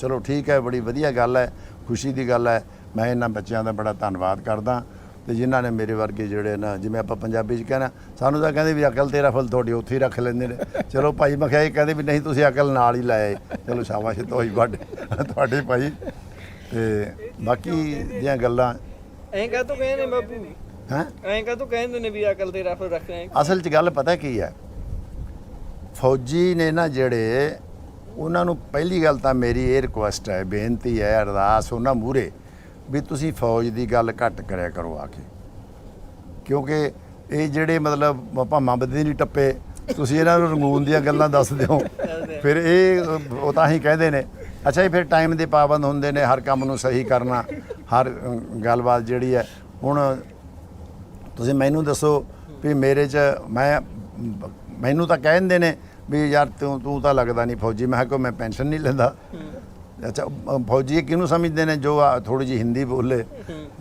ਚਲੋ ਠੀਕ ਹੈ, ਬੜੀ ਵਧੀਆ ਗੱਲ ਹੈ, ਖੁਸ਼ੀ ਦੀ ਗੱਲ ਹੈ। ਮੈਂ ਇਹਨਾਂ ਬੱਚਿਆਂ ਦਾ ਬੜਾ ਧੰਨਵਾਦ ਕਰਦਾ। ਤੇ ਜਿਨ੍ਹਾਂ ਨੇ ਮੇਰੇ ਵਰਗੇ ਜਿਹੜੇ ਨਾ, ਜਿਵੇਂ ਆਪਾਂ ਪੰਜਾਬੀ ਚ ਕਹਿੰਦਾ ਸਾਨੂੰ ਤਾਂ ਕਹਿੰਦੇ ਵੀ ਅਕਲ ਤੇਰਾ ਫਲ ਤੁਹਾਡੀ ਉੱਥੇ ਹੀ ਰੱਖ ਲੈਂਦੇ ਨੇ। ਚਲੋ ਭਾਈ ਮੈਂ ਕਿਹਾ ਇਹ ਕਹਿੰਦੇ ਵੀ ਨਹੀਂ, ਤੁਸੀਂ ਅਕਲ ਨਾਲ ਹੀ ਲਾਏ। ਚਲੋ ਸ਼ਾਬਾਸ਼ ਤੋਈ ਵੱਡ ਤੁਹਾਡੇ ਭਾਈ। ਤੇ ਬਾਕੀ ਦੀਆਂ ਗੱਲਾਂ ਐਂ ਕਾ ਤੂੰ ਕਹਿੰਦੇ ਨੇ ਬਾਪੂ। ਹੈ? ਐਂ ਕਾ ਤੂੰ ਕਹਿੰਦੇ ਨੇ ਵੀ ਅਕਲ ਤੇ ਰਫਲ ਰੱਖ ਰਹੇ ਅਸਲ 'ਚ ਗੱਲ ਪਤਾ ਕੀ ਹੈ ਫੌਜੀ ਨੇ ਨਾ ਜਿਹੜੇ ਉਹਨਾਂ ਨੂੰ ਪਹਿਲੀ ਗੱਲ ਤਾਂ ਮੇਰੀ ਇਹ ਰਿਕੁਐਸਟ ਹੈ ਬੇਨਤੀ ਹੈ ਅਰਦਾਸ ਉਹਨਾਂ ਮੂਰੇ ਵੀ ਤੁਸੀਂ ਫੌਜ ਦੀ ਗੱਲ ਘੱਟ ਕਰਿਆ ਕਰੋ ਆ ਕੇ। ਕਿਉਂਕਿ ਇਹ ਜਿਹੜੇ ਮਤਲਬ ਭਾਮਾ ਬਦੀ ਨਹੀਂ ਟੱਪੇ ਤੁਸੀਂ ਇਹਨਾਂ ਨੂੰ ਰੰਗੂਨ ਦੀਆਂ ਗੱਲਾਂ ਦੱਸ ਦਿਓ ਫਿਰ ਇਹ ਉਹ ਤਾਂ ਹੀ ਕਹਿੰਦੇ ਨੇ ਅੱਛਾ ਜੀ, ਫਿਰ ਟਾਈਮ ਦੇ ਪਾਬੰਦ ਹੁੰਦੇ ਨੇ, ਹਰ ਕੰਮ ਨੂੰ ਸਹੀ ਕਰਨਾ, ਹਰ ਗੱਲਬਾਤ ਜਿਹੜੀ ਹੈ। ਹੁਣ ਤੁਸੀਂ ਮੈਨੂੰ ਦੱਸੋ ਵੀ ਮੇਰੇ 'ਚ ਮੈਂ ਮੈਨੂੰ ਤਾਂ ਕਹਿੰਦੇ ਨੇ ਵੀ ਯਾਰ ਤੂੰ ਤੂੰ ਤਾਂ ਲੱਗਦਾ ਨਹੀਂ ਫੌਜੀ। ਮੈਂ ਕਿਹਾ ਕੋਈ, ਮੈਂ ਪੈਨਸ਼ਨ ਨਹੀਂ ਲੈਂਦਾ। ਅ, ਫੌਜੀ ਕਿਹਨੂੰ ਸਮਝਦੇ ਨੇ? ਜੋ ਥੋੜੀ ਜੀ ਹਿੰਦੀ ਬੋਲੇ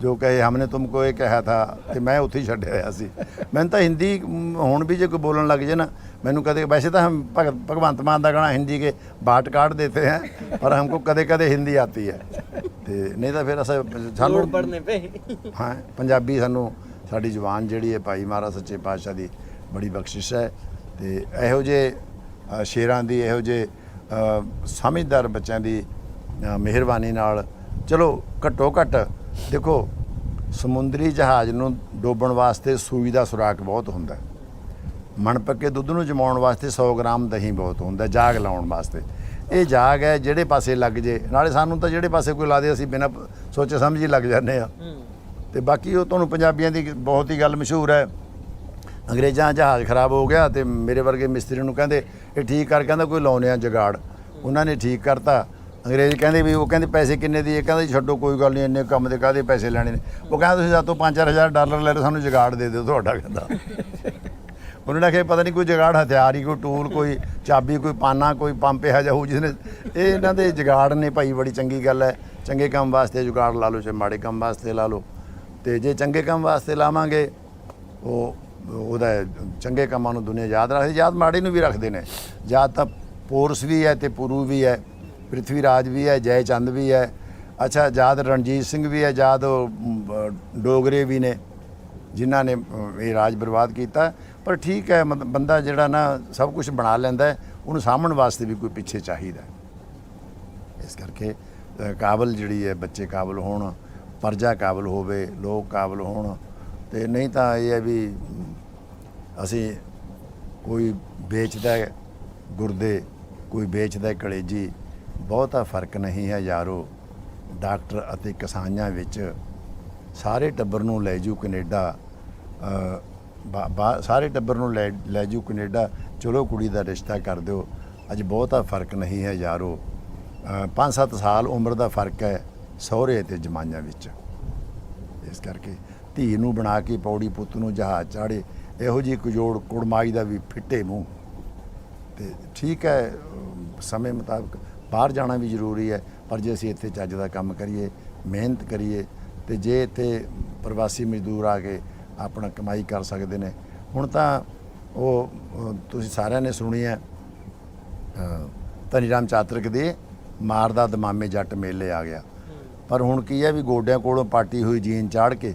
ਜੋ ਕਹੇ ਹਮਨੇ ਤੁਮਕੋ ਇਹ ਕਿਹਾ ਥਾ ਤੇ ਮੈਂ ਉੱਥੇ ਹੀ ਛੱਡਿਆ ਹੋਇਆ ਸੀ। ਮੈਨੂੰ ਤਾਂ ਹਿੰਦੀ ਹੁਣ ਵੀ ਜੇ ਕੋਈ ਬੋਲਣ ਲੱਗ ਜੇ ਨਾ ਮੈਨੂੰ ਕਦੇ ਵੈਸੇ ਤਾਂ ਹਮ ਭਗ- ਭਗਵੰਤ ਮਾਨ ਦਾ ਗਾਣਾ ਹਿੰਦੀ ਕੇ ਬਾਟ ਕਾਟ ਦੇਤੇ ਹੈ ਪਰ ਹਮਕੋ ਕਦੇ ਕਦੇ ਹਿੰਦੀ ਆਤੀ ਹੈ। ਤੇ ਨਹੀਂ ਤਾਂ ਫਿਰ ਅਸਾਂ ਸਾਨੂੰ ਪੜਨੇ ਪਏ। ਹਾਂ ਪੰਜਾਬੀ ਸਾਨੂੰ ਸਾਡੀ ਜ਼ੁਬਾਨ ਜਿਹੜੀ ਹੈ ਭਾਈ ਮਹਾਰਾਜ ਸੱਚੇ ਪਾਤਸ਼ਾਹ ਦੀ ਬੜੀ ਬਖਸ਼ਿਸ਼ ਹੈ। ਤੇ ਇਹੋ ਜੇ ਸ਼ੇਰਾਂ ਦੀ ਇਹੋ ਜੇ ਸਮਝਦਾਰ ਬੱਚਿਆਂ ਦੀ ਮਿਹਰਬਾਨੀ ਨਾਲ। ਚਲੋ ਘੱਟੋ ਘੱਟ ਦੇਖੋ ਸਮੁੰਦਰੀ ਜਹਾਜ਼ ਨੂੰ ਡੋਬਣ ਵਾਸਤੇ ਸੂਈ ਦਾ ਸੁਰਾਖ ਬਹੁਤ ਹੁੰਦਾ ਹੈ। ਮਣ ਪੱਕੇ ਦੁੱਧ ਨੂੰ ਜਮਾਉਣ ਵਾਸਤੇ 100 ਗ੍ਰਾਮ ਦਹੀਂ ਬਹੁਤ ਹੁੰਦਾ ਜਾਗ ਲਾਉਣ ਵਾਸਤੇ। ਇਹ ਜਾਗ ਹੈ ਜਿਹੜੇ ਪਾਸੇ ਲੱਗ ਜੇ ਨਾਲੇ ਸਾਨੂੰ ਤਾਂ ਜਿਹੜੇ ਪਾਸੇ ਕੋਈ ਲਾ ਦੇ ਅਸੀਂ ਬਿਨਾਂ ਸੋਚੇ ਸਮਝੀ ਲੱਗ ਜਾਂਦੇ ਆ ਹੂੰ। ਤੇ ਬਾਕੀ ਉਹ ਤੁਹਾਨੂੰ ਪੰਜਾਬੀਆਂ ਦੀ ਬਹੁਤ ਹੀ ਗੱਲ ਮਸ਼ਹੂਰ ਹੈ। ਅੰਗਰੇਜ਼ਾਂ ਜਹਾਜ਼ ਖਰਾਬ ਹੋ ਗਿਆ ਤੇ ਮੇਰੇ ਵਰਗੇ ਮਿਸਤਰੀ ਨੂੰ ਕਹਿੰਦੇ ਇਹ ਠੀਕ ਕਰ ਕਹਿੰਦਾ ਕੋਈ ਲਾਉਨੇ ਆ ਜਗਾੜ। ਉਹਨਾਂ ਨੇ ਠੀਕ ਕਰਤਾ। ਅੰਗਰੇਜ਼ ਕਹਿੰਦੇ ਵੀ, ਉਹ ਕਹਿੰਦੇ ਪੈਸੇ ਕਿੰਨੇ ਦੀ, ਇਹ ਕਹਿੰਦਾ ਜੀ, ਛੱਡੋ, ਕੋਈ ਗੱਲ ਨਹੀਂ, ਇੰਨੇ ਕੰਮ ਦੇ ਕਾਹਦੇ ਪੈਸੇ ਲੈਣੇ ਨੇ। ਉਹ ਕਹਿੰਦਾ, ਤੁਸੀਂ ਸਾਤੋਂ 5-4000 ਡਾਲਰ ਲੈ ਲਓ, ਸਾਨੂੰ ਜਗਾੜ ਦੇ ਦਿਓ, ਤੁਹਾਡਾ ਕਹਿੰਦਾ। ਉਹਨਾਂ ਨੇ ਕਿਹਾ ਪਤਾ ਨਹੀਂ ਕੋਈ ਜਗਾੜ, ਹਥਿਆਰ ਹੀ ਕੋਈ ਟੂਲ, ਕੋਈ ਚਾਬੀ, ਕੋਈ ਪਾਨਾ, ਕੋਈ ਪੰਪ ਇਹੋ ਜਿਹਾ ਹੋਊ ਜਿਸ ਨੇ ਇਹ ਇਹਨਾਂ ਦੇ ਜਗਾੜ ਨੇ ਭਾਈ, ਬੜੀ ਚੰਗੀ ਗੱਲ ਹੈ। ਚੰਗੇ ਕੰਮ ਵਾਸਤੇ ਜੁਗਾੜ ਲਾ ਲਓ, ਚਾਹੇ ਮਾੜੇ ਕੰਮ ਵਾਸਤੇ ਲਾ ਲਓ। ਤੇ ਜੇ ਚੰਗੇ ਕੰਮ ਵਾਸਤੇ ਲਾਵਾਂਗੇ, ਉਹ ਉਹਦਾ ਚੰਗੇ ਕੰਮਾਂ ਨੂੰ ਦੁਨੀਆ ਯਾਦ ਰੱਖਦੀ ਯਾਦ ਮਾੜੇ ਨੂੰ ਵੀ ਰੱਖਦੇ ਨੇ। ਯਾਦ ਤਾਂ ਪੋਰਸ ਵੀ ਹੈ ਤੇ ਪੁਰੂ ਵੀ ਹੈ। ਪ੍ਰਿਥਵੀ ਰਾਜ ਵੀ ਹੈ ਜੈ ਚੰਦ ਵੀ ਹੈ। ਅੱਛਾ, ਯਾਦ ਰਣਜੀਤ ਸਿੰਘ ਵੀ ਹੈ, ਯਾਦ ਡੋਗਰੇ ਵੀ ਨੇ, ਜਿਨ੍ਹਾਂ ਨੇ ਇਹ ਰਾਜ ਬਰਬਾਦ ਕੀਤਾ। ਪਰ ਠੀਕ ਹੈ ਮਤਲਬ ਬੰਦਾ ਜਿਹੜਾ ਨਾ ਸਭ ਕੁਝ ਬਣਾ ਲੈਂਦਾ ਉਹਨੂੰ ਸਾਂਭਣ ਵਾਸਤੇ ਵੀ ਕੋਈ ਪਿੱਛੇ ਚਾਹੀਦਾ ਇਸ ਕਰਕੇ ਕਾਬਲ ਜਿਹੜੀ ਹੈ, ਬੱਚੇ ਕਾਬਲ ਹੋਣ, ਪਰਜਾ ਕਾਬਲ ਹੋਵੇ, ਲੋਕ ਕਾਬਲ ਹੋਣ। ਤੇ ਨਹੀਂ ਤਾਂ ਇਹ ਹੈ ਵੀ, ਅਸੀਂ ਕੋਈ ਵੇਚਦਾ ਗੁਰਦੇ, ਕੋਈ ਵੇਚਦਾ ਕਲੇਜੀ ਬਹੁਤਾ ਫ਼ਰਕ ਨਹੀਂ ਹੈ ਯਾਰੋ। ਡਾਕਟਰ ਅਤੇ ਕਿਸਾਨਾਂ ਵਿੱਚ ਸਾਰੇ ਟੱਬਰ ਨੂੰ ਲੈ ਜੂ ਕੈਨੇਡਾ ਸਾਰੇ ਟੱਬਰ ਨੂੰ ਲੈ ਲੈ ਜੂ ਕੈਨੇਡਾ। ਚਲੋ ਕੁੜੀ ਦਾ ਰਿਸ਼ਤਾ ਕਰ ਦਿਓ। ਅੱਜ ਬਹੁਤਾ ਫ਼ਰਕ ਨਹੀਂ ਹੈ ਯਾਰੋ। 5-7 ਸਾਲ ਉਮਰ ਦਾ ਫ਼ਰਕ ਹੈ ਸਹੁਰੇ ਤੇ ਜਮਾਈਆਂ ਵਿੱਚ। ਇਸ ਕਰਕੇ ਧੀ ਨੂੰ ਬਣਾ ਕੇ ਪੌੜੀ ਪੁੱਤ ਨੂੰ ਜਹਾਜ਼ ਚਾੜੇ। ਇਹੋ ਜੀ ਕੁਜੋੜ ਕੁੜਮਾਈ ਦਾ ਵੀ ਫਿੱਟੇ ਮੂੰਹ। ਤੇ ਠੀਕ ਹੈ ਸਮੇਂ ਮੁਤਾਬਕ ਬਾਹਰ ਜਾਣਾ ਵੀ ਜ਼ਰੂਰੀ ਹੈ ਪਰ ਜੇ ਅਸੀਂ ਇੱਥੇ ਚੱਜ ਦਾ ਕੰਮ ਕਰੀਏ ਮਿਹਨਤ ਕਰੀਏ ਤੇ ਜੇ ਇੱਥੇ ਪ੍ਰਵਾਸੀ ਮਜ਼ਦੂਰ ਆ ਕੇ ਆਪਣਾ ਕਮਾਈ ਕਰ ਸਕਦੇ ਨੇ ਹੁਣ ਤਾਂ ਉਹ ਤੁਸੀਂ ਸਾਰਿਆਂ ਨੇ ਸੁਣੀ ਹੈ ਅ, ਧਨੀ ਰਾਮ ਚਾਤਰਕ ਦੇ ਮਾਰਦਾ ਦਮਾਮੇ ਜੱਟ ਮੇਲੇ ਆ ਗਿਆ। ਪਰ ਹੁਣ ਕੀ ਹੈ ਵੀ ਗੋਡਿਆਂ ਕੋਲੋਂ ਪਾਟੀ ਹੋਈ ਜੀਨ ਚਾੜ ਕੇ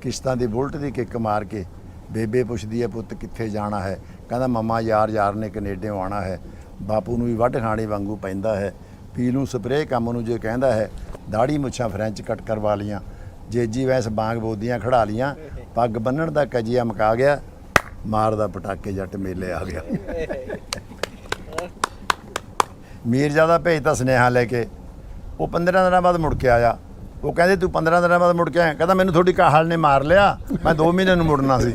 ਕਿਸ਼ਤਾਂ ਦੀ ਬੁਲਟ ਦੀ ਕਿੱਕ ਮਾਰ ਕੇ ਬੇਬੇ ਪੁੱਛਦੀ ਹੈ ਪੁੱਤ ਕਿੱਥੇ ਜਾਣਾ ਹੈ? ਕਹਿੰਦਾ ਮਮਾ ਯਾਰ ਯਾਰ ਨੇ ਕੈਨੇਡਾ ਆਉਣਾ ਹੈ। ਬਾਪੂ ਨੂੰ ਵੀ ਵੱਢ ਖਾਣੇ ਵਾਂਗੂ ਪੈਂਦਾ ਹੈ। ਪੀ ਨੂੰ ਸਪਰੇਅ ਕੰਮ ਨੂੰ ਜੇ ਕਹਿੰਦਾ ਹੈ ਦਾੜੀ ਮੁੱਛਾਂ ਫਰੈਂਚ ਕੱਟ ਕਰਵਾ ਲੀਆਂ। ਜੇਜੀ ਵੈਸ ਬਾਗ ਬੋਦੀਆਂ ਖੜਾ ਲੀਆਂ। ਪੱਗ ਬੰਨਣ ਦਾ ਕਜੀਆ ਮਕਾ ਗਿਆ। ਮਾਰਦਾ ਪਟਾਕੇ ਜੱਟ ਮੇਲੇ ਆ ਗਿਆ। ਮੀਰਜ਼ਾਦਾ ਭੇਜਤਾ ਸੁਨੇਹਾ ਲੈ ਕੇ, ਉਹ 15 ਦਿਨਾਂ ਬਾਅਦ ਮੁੜ ਕੇ ਆਇਆ। ਉਹ ਕਹਿੰਦੇ, ਤੂੰ 15 ਦਿਨਾਂ ਬਾਅਦ ਮੁੜ ਕੇ ਆਇਆ? ਕਹਿੰਦਾ, ਮੈਨੂੰ ਤੁਹਾਡੀ ਕਾਹਲ ਨੇ ਮਾਰ ਲਿਆ। ਮੈਂ 2 ਮਹੀਨੇ ਨੂੰ ਮੁੜਨਾ ਸੀ।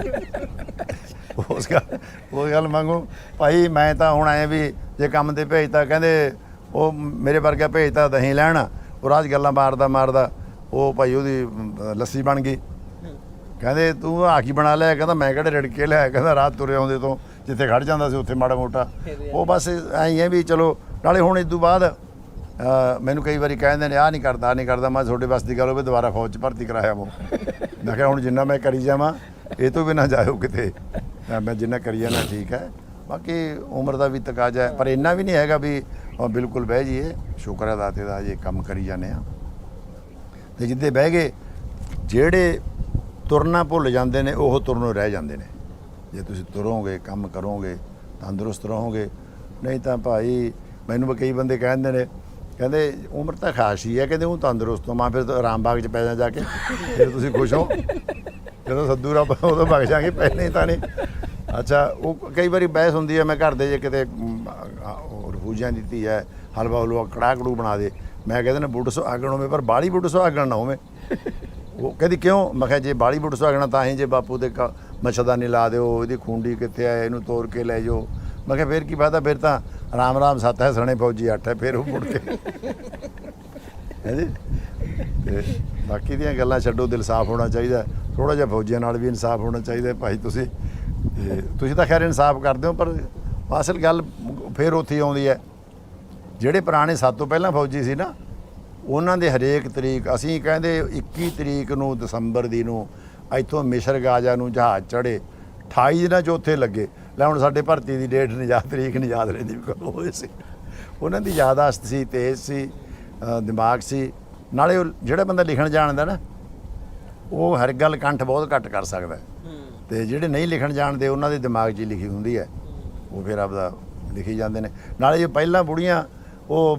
ਉਸ ਗੱਲ ਉਹ ਗੱਲ ਮੰਗੂ ਭਾਈ, ਮੈਂ ਤਾਂ ਹੁਣ ਆਏ ਵੀ ਜੇ ਕੰਮ ਤੇ ਭੇਜਤਾ ਕਹਿੰਦੇ ਉਹ ਮੇਰੇ ਵਰਗਾ ਭੇਜਤਾ ਦਹੀਂ ਲੈਣ ਉਹ ਰਾਜ ਗੱਲਾਂ ਮਾਰਦਾ ਮਾਰਦਾ ਉਹ ਭਾਈ ਉਹਦੀ ਲੱਸੀ ਬਣ ਗਈ। ਕਹਿੰਦੇ ਤੂੰ ਆ ਕੀ ਬਣਾ ਲਿਆ ਕਹਿੰਦਾ ਮੈਂ ਕਿਹੜੇ ਰੜਕੇ ਲਿਆ ਕਹਿੰਦਾ ਰਾਤ ਤੁਰੇ ਆਉਂਦੇ ਤੋਂ ਜਿੱਥੇ ਖੜ ਜਾਂਦਾ ਸੀ ਉੱਥੇ ਮਾੜਾ ਮੋਟਾ। ਉਹ ਬਸ ਐਂ ਹੀ ਵੀ ਚਲੋ ਨਾਲੇ ਹੁਣ ਇਸ ਤੋਂ ਬਾਅਦ ਮੈਨੂੰ ਕਈ ਵਾਰੀ ਕਹਿੰਦੇ ਨੇ ਆ ਨਹੀਂ ਕਰਦਾ ਨਹੀਂ ਕਰਦਾ ਮੈਂ ਤੁਹਾਡੇ ਬਸ ਦੀ ਗੱਲ ਹੋਵੇ ਦੁਬਾਰਾ ਫੌਜ 'ਚ ਭਰਤੀ ਕਰਾਇਆ ਮੋ ਮੈਂ ਕਿਹਾ ਹੁਣ ਜਿੰਨਾ ਮੈਂ ਕਰੀ ਜਾਵਾਂ ਇਹ ਤੋਂ ਵੀ ਨਾ ਜਾਇਓ ਕਿਤੇ। ਮੈਂ ਜਿੰਨਾ ਕਰੀ ਜਾਣਾ ਠੀਕ ਹੈ। ਬਾਕੀ ਉਮਰ ਦਾ ਵੀ ਤਕਾਜ਼ਾ ਹੈ। ਪਰ ਇੰਨਾ ਵੀ ਨਹੀਂ ਹੈਗਾ ਵੀ ਉਹ ਬਿਲਕੁਲ ਬਹਿ ਜਾਈਏ। ਸ਼ੁਕਰ ਹੈ ਦਾਤੇ ਦਾ ਜੇ ਕੰਮ ਕਰੀ ਜਾਂਦੇ ਆ ਤੇ ਜਿੱਦੇ ਬਹਿ ਗਏ, ਜਿਹੜੇ ਤੁਰਨਾ ਭੁੱਲ ਜਾਂਦੇ ਨੇ, ਉਹ ਤੁਰਨੋਂ ਰਹਿ ਜਾਂਦੇ ਨੇ। ਜੇ ਤੁਸੀਂ ਤੁਰੋਗੇ, ਕੰਮ ਕਰੋਗੇ, ਤੰਦਰੁਸਤ ਰਹੋਗੇ, ਨਹੀਂ ਤਾਂ ਭਾਈ, ਮੈਨੂੰ ਵੀ ਕਈ ਬੰਦੇ ਕਹਿੰਦੇ ਨੇ, ਕਹਿੰਦੇ ਉਮਰ ਤਾਂ ਖਾਸ ਹੀ ਹੈ, ਕਹਿੰਦੇ ਉਹ ਤੰਦਰੁਸਤ ਹੋ, ਮਾਂ ਫਿਰ ਤਾਂ ਬਾਗ ਚ ਪੈ ਜਾ ਜਾ ਕੇ ਫਿਰ ਤੁਸੀਂ ਖੁਸ਼ ਹੋ, ਜਦੋਂ ਸੱਦੂ ਰੱਬ, ਉਦੋਂ ਵਗ ਜਾਗੇ, ਪਹਿਲੇ ਤਾਂ ਨਹੀਂ। ਅੱਛਾ ਉਹ ਕਈ ਵਾਰੀ ਬਹਿਸ ਹੁੰਦੀ ਹੈ ਮੈਂ ਘਰ ਦੇ ਜੇ ਕਿਤੇ ਅਮ, ਰਫੂਜਾਂ ਦਿੱਤੀ ਹੈ ਹਲਵਾ ਹਲਵਾ ਕੜਾਹ ਕੜੂ ਬਣਾ ਦੇ। ਮੈਂ ਕਹਿੰਦਾ ਨਾ ਬੁੱਢ ਸੁਹਾਗਣ ਹੋਵੇ ਪਰ ਬਾਲੀ ਬੁੱਢ ਸੁਹਾਗਣ ਨਾ ਹੋਵੇ। ਉਹ ਕਹਿੰਦੀ ਕਿਉਂ? ਮੈਂ ਕਿਹਾ ਜੇ ਬਾਲੀ ਬੁੱਢ ਸੁਹਾਗਣਾ ਤਾਂ ਹੀ ਜੇ ਬਾਪੂ ਦੇ ਕ- ਮੱਛਰਦਾਨੀ ਲਾ ਦਿਓ ਇਹਦੀ ਖੁੰਡੀ ਕਿੱਥੇ ਹੈ ਇਹਨੂੰ ਤੋੜ ਕੇ ਲੈ ਜਾਓ। ਮੈਂ ਕਿਹਾ ਫਿਰ ਕੀ ਫਾਇਦਾ? ਫਿਰ ਤਾਂ ਰਾਮ ਰਾਮ ਸੱਤ ਹੈ ਸਣੇ ਫੌਜੀ ਅੱਠ ਹੈ ਫਿਰ ਉਹ ਮੁੜ ਕੇ ਹੈ ਜੀ? ਤੇ ਬਾਕੀ ਦੀਆਂ ਗੱਲਾਂ ਛੱਡੋ ਦਿਲ ਸਾਫ਼ ਹੋਣਾ ਚਾਹੀਦਾ। ਥੋੜਾ ਜਿਹਾ ਫੌਜੀਆਂ ਨਾਲ ਵੀ ਇਨਸਾਫ ਹੋਣਾ ਚਾਹੀਦਾ ਭਾਈ ਤੁਸੀਂ। ਤੇ ਤੁਸੀਂ ਤਾਂ ਖੈਰ ਇਨਸਾਫ ਕਰਦੇ ਹੋ, ਪਰ ਅਸਲ ਗੱਲ ਫਿਰ ਉੱਥੇ ਆਉਂਦੀ ਹੈ। ਜਿਹੜੇ ਪੁਰਾਣੇ ਸੱਤ ਤੋਂ ਪਹਿਲਾਂ ਫੌਜੀ ਸੀ ਨਾ, ਉਹਨਾਂ ਦੇ ਹਰੇਕ ਤਰੀਕ, ਅਸੀਂ ਕਹਿੰਦੇ 21 ਤਰੀਕ ਨੂੰ ਦਸੰਬਰ ਦੀ ਨੂੰ ਇੱਥੋਂ ਮਿਸ਼ਰ ਗਾਜਾ ਨੂੰ ਜਹਾਜ਼ ਚੜੇ 28 ਦਿਨਾਂ ਚ ਉੱਥੇ ਲੱਗੇ। ਲੈ ਹੁਣ ਸਾਡੇ ਭਰਤੀ ਦੀ ਡੇਟ ਨਹੀਂ ਯਾਦ, ਤਰੀਕ ਨਹੀਂ ਯਾਦ ਰਹਿੰਦੀ, ਵੀ ਕਦੋਂ ਹੋਏ ਸੀ। ਉਹਨਾਂ ਦੀ ਯਾਦਾਸ਼ਤ ਸੀ, ਤੇਜ਼ ਸੀ ਦਿਮਾਗ ਸੀ। ਨਾਲੇ ਉਹ ਜਿਹੜਾ ਬੰਦਾ ਲਿਖਣ ਜਾਣਦਾ ਨਾ, ਉਹ ਹਰ ਗੱਲ ਕੰਠ ਬਹੁਤ ਘੱਟ ਕਰ ਸਕਦਾ। ਹੈ। ਤੇ ਜਿਹੜੇ ਨਹੀਂ ਲਿਖਣ ਜਾਣਦੇ, ਉਹਨਾਂ ਦੇ ਦਿਮਾਗ 'ਚ ਹੀ ਲਿਖੀ ਹੁੰਦੀ ਹੈ। ਉਹ ਫਿਰ ਆਪਦਾ ਲਿਖੀ ਜਾਂਦੇ ਨੇ। ਨਾਲੇ ਜੇ ਪਹਿਲਾਂ ਬੁੜੀਆਂ, ਉਹ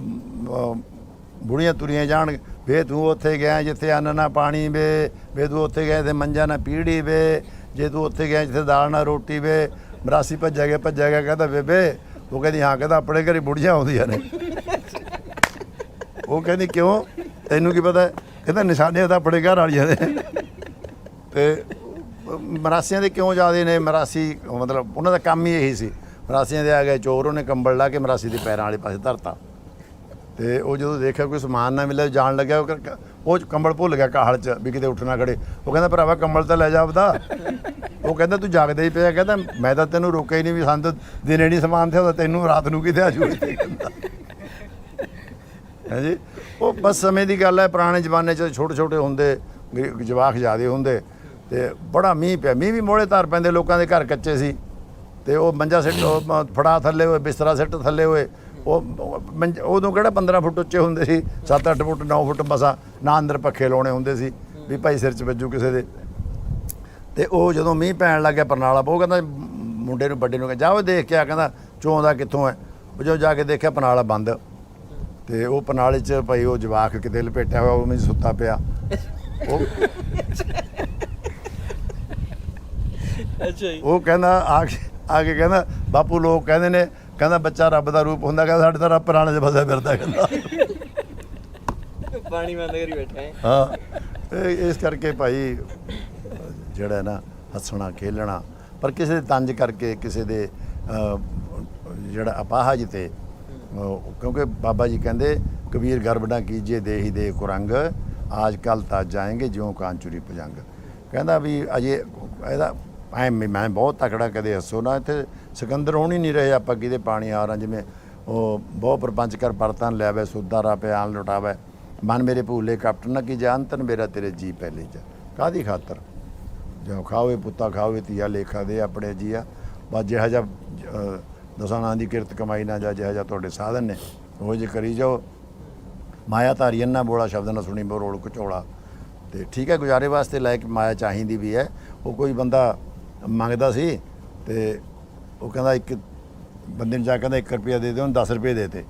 ਬੁੜੀਆਂ ਤੁਰੀਆਂ ਜਾਣ, ਵੇ ਤੂੰ ਉੱਥੇ ਗਿਆ ਜਿੱਥੇ ਅੰਨ ਨਾ ਪਾਣੀ ਵੇ ਵੇ ਤੂੰ ਉੱਥੇ ਗਿਆ ਤੇ ਮੰਜਾ ਨਾ ਪੀੜੀ ਵੇ, ਜੇ ਤੂੰ ਉੱਥੇ ਗਿਆ ਜਿੱਥੇ ਦਾਲ ਨਾ ਰੋਟੀ ਵੇ, ਮਰਾਸੀ ਭੱਜਿਆ ਗਿਆ ਭੱਜਿਆ ਗਿਆ, ਕਹਿੰਦਾ, ਬੇਬੇ, ਉਹ ਕਹਿੰਦੀ, ਹਾਂ, ਕਹਿੰਦਾ, ਆਪਣੇ ਘਰੇ ਬੁੜੀਆਂ ਆਉਂਦੀਆਂ ਨੇ। ਉਹ ਕਹਿੰਦੀ, ਕਿਉਂ? ਤੈਨੂੰ ਕੀ ਪਤਾ? ਕਹਿੰਦਾ ਨਿਸ਼ਾਨੇ ਤਾਂ ਆਪਣੇ ਘਰ ਵਾਲੀਆਂ ਦੇ ਤੇ ਮਰਾਸੀਆਂ ਦੇ ਕਿਉਂ ਜ਼ਿਆਦੇ ਨੇ? ਮਰਾਸੀ, ਮਤਲਬ ਉਹਨਾਂ ਦਾ ਕੰਮ ਹੀ ਇਹੀ ਸੀ। ਮਰਾਸੀਆਂ ਦੇ ਆ ਗਏ ਚੋਰ, ਉਹਨੇ ਕੰਬਲ ਲਾ ਕੇ ਮਰਾਸੀ ਦੇ ਪੈਰਾਂ ਵਾਲੇ ਪਾਸੇ ਧਰਤਾ। ਤੇ ਉਹ ਜਦੋਂ ਦੇਖਿਆ ਕੋਈ ਸਮਾਨ ਨਾ ਮਿਲਿਆ, ਜਾਣ ਲੱਗਿਆ, ਉਹ ਕੰਬਲ ਭੁੱਲ ਗਿਆ ਕਾਹਲ ਚ ਵੀ ਕਿਤੇ ਉੱਠਣਾ ਖੜੇ। ਉਹ ਕਹਿੰਦਾ, ਭਰਾਵਾ, ਕੰਬਲ ਤਾਂ ਲੈ ਜਾ ਆਪਦਾ। ਉਹ ਕਹਿੰਦਾ, ਤੂੰ ਜਾਗਦਾ ਹੀ ਪਿਆ। ਕਹਿੰਦਾ, ਮੈਂ ਤਾਂ ਤੈਨੂੰ ਰੋਕਿਆ ਹੀ ਨਹੀਂ ਵੀ ਸੰਦ ਦਿਨੇ ਨਹੀਂ ਸਮਾਨ ਤੇ ਉਹਦਾ ਤੈਨੂੰ ਰਾਤ ਨੂੰ ਕਿਤੇ ਆਜੂ ਇੱਥੇ ਹੈ ਜੀ? ਉਹ ਬਸ ਸਮੇਂ ਦੀ ਗੱਲ ਹੈ, ਪੁਰਾਣੇ ਜ਼ਮਾਨੇ 'ਚ ਛੋਟੇ ਛੋਟੇ ਹੁੰਦੇ, ਗ- ਜਵਾਕ ਜ਼ਿਆਦੇ ਹੁੰਦੇ। ਤੇ ਬੜਾ ਮੀਂਹ ਪਿਆ। ਮੀਂਹ ਵੀ ਮੋੜੇ ਧਾਰ ਪੈਂਦੇ, ਲੋਕਾਂ ਦੇ ਘਰ ਕੱਚੇ ਸੀ। ਤੇ ਉਹ ਮੰਜਾ ਸਿੱਟ, ਉਹ ਫੜਾ ਥੱਲੇ ਹੋਏ, ਬਿਸਤਰਾ ਸਿੱਟ ਥੱਲੇ ਹੋਏ। ਉਹ ਉਹ ਉਦੋਂ ਕਿਹੜਾ 15 ਫੁੱਟ ਉੱਚੇ ਹੁੰਦੇ ਸੀ? 7-8 ਫੁੱਟ 9 ਫੁੱਟ ਮਸਾ ਨਾ ਅੰਦਰ ਪੱਖੇ ਲਾਉਣੇ ਹੁੰਦੇ ਸੀ, ਵੀ ਭਾਈ ਸਿਰ 'ਚ ਵੱਜੂ ਕਿਸੇ ਦੇ। ਤੇ ਉਹ ਜਦੋਂ ਮੀਂਹ ਪੈਣ ਲੱਗਿਆ ਪਰਨਾਲਾ ਉਹ ਕਹਿੰਦਾ ਮੁੰਡੇ ਨੂੰ, ਵੱਡੇ ਨੂੰ ਕਹਿੰਦਾ ਜਾਓ ਦੇਖ ਕੇ ਆ, ਕਹਿੰਦਾ ਚੋਂਦਾ ਕਿੱਥੋਂ ਹੈ ਉਹ ਜਦੋਂ ਜਾ ਕੇ ਦੇਖਿਆ, ਪਰਨਾਲਾ ਬੰਦ। ਤੇ ਉਹ ਪਰਨਾਲੇ 'ਚ ਭਾਈ ਉਹ ਜਵਾਕ ਕਿਤੇ ਲਪੇਟਿਆ ਹੋਇਆ ਉਹ ਮੈਂ ਸੁੱਤਾ ਪਿਆ। ਉਹ ਅੱਛਾ ਜੀ। ਉਹ ਕਹਿੰਦਾ ਆ ਕੇ ਆ ਕੇ ਕਹਿੰਦਾ ਬਾਪੂ ਲੋਕ ਕਹਿੰਦੇ ਨੇ ਕਹਿੰਦਾ ਬੱਚਾ ਰੱਬ ਦਾ ਰੂਪ ਹੁੰਦਾ ਕਹਿੰਦਾ ਸਾਡੇ ਤਾਂ ਰੱਬ ਪਰਾਣੇ 'ਚ ਫਸਿਆ ਫਿਰਦਾ ਕਹਿੰਦਾ। ਪਾਣੀ ਬੰਦ ਕਰੀ ਬੈਠਾ ਹੈ। ਹਾਂ ਇਸ ਕਰਕੇ ਭਾਈ ਜਿਹੜਾ ਨਾ ਹੱਸਣਾ ਖੇਲਣਾ ਪਰ ਕਿਸੇ ਦੇ ਤੰਜ ਕਰਕੇ ਕਿਸੇ ਦੇ ਜਿਹੜਾ ਅਪਾਹਜ ਤੇ ਕਿਉਂਕਿ ਬਾਬਾ ਜੀ ਕਹਿੰਦੇ ਕਬੀਰ ਗਰਬ ਨਾ ਕੀਜੇ ਦੇਹੀ ਦੇ ਕੁਰੰਗ ਆਜ ਕੱਲ ਤਾਂ ਜਾਏਂਗੇ ਜਿਉਂ ਕਾਂਚੁਰੀ ਪਜੰਗ ਕਹਿੰਦਾ ਵੀ ਅਜੇ ਇਹਦਾ ਐ ਮੈਂ ਬਹੁਤ ਤਕੜਾ ਕਦੇ ਹੱਸੋ ਨਾ ਇੱਥੇ ਸਿਕੰਦਰ ਹੋਣ ਹੀ ਨਹੀਂ ਰਹੇ ਆਪਾਂ ਕਿਤੇ ਪਾਣੀ ਆ ਰਾਂ ਜਿਵੇਂ ਉਹ ਬਹੁ ਪ੍ਰਪੰਚ ਕਰ ਪਰਤਨ ਲਿਆਵੇ ਸੁਦਾਰਾ ਪਿਆਨ ਲੁਟਾਵੇ। ਮਨ ਮੇਰੇ ਭੂਲੇ ਕਪਟਨ ਕੀ ਜਾਨ ਤਨ ਮੇਰਾ ਤੇਰੇ ਜੀ ਪਹਿਲੇ ਜਾ ਕਾਦੀ ਖਾਤਰ? ਜੋ ਖਾਵੇ ਪੁੱਤਾ ਖਾਵੇ ਧੀਆ ਲੇਖਾ ਦੇ ਆਪਣੇ ਜੀਆ ਬਸ ਜਿਹਾ ਜਿਹਾ ਅ, ਦਸਾਂ ਨਾਂ ਦੀ ਕਿਰਤ ਕਮਾਈ ਨਾ ਜਾ ਜਿਹਾ ਜਿਹਾ ਤੁਹਾਡੇ ਸਾਧਨ ਨੇ ਉਹ ਜੇ ਕਰੀ ਜਾਓ। ਮਾਇਆ ਧਾਰੀ ਨਾ ਬੋਲਾ ਸ਼ਬਦ ਨਾ ਸੁਣੀ ਬਰੋਲ ਕਚੋਲਾ ਤੇ ਠੀਕ ਹੈ ਗੁਜ਼ਾਰੇ ਵਾਸਤੇ ਲਾਇਕ ਮਾਇਆ ਚਾਹੀਦੀ ਵੀ ਹੈ। ਉਹ ਕੋਈ ਬੰਦਾ ਮੰਗਦਾ ਸੀ ਤੇ ਉਹ ਕਹਿੰਦਾ ਇੱਕ ਬੰਦੇ ਨੂੰ ਜਾ ਕੇ ਕਹਿੰਦਾ 1 ਰੁਪਿਆ ਦੇ ਦੇ ਉਹਨੂੰ 10 ਰੁਪਏ ਦੇ ਤੇ।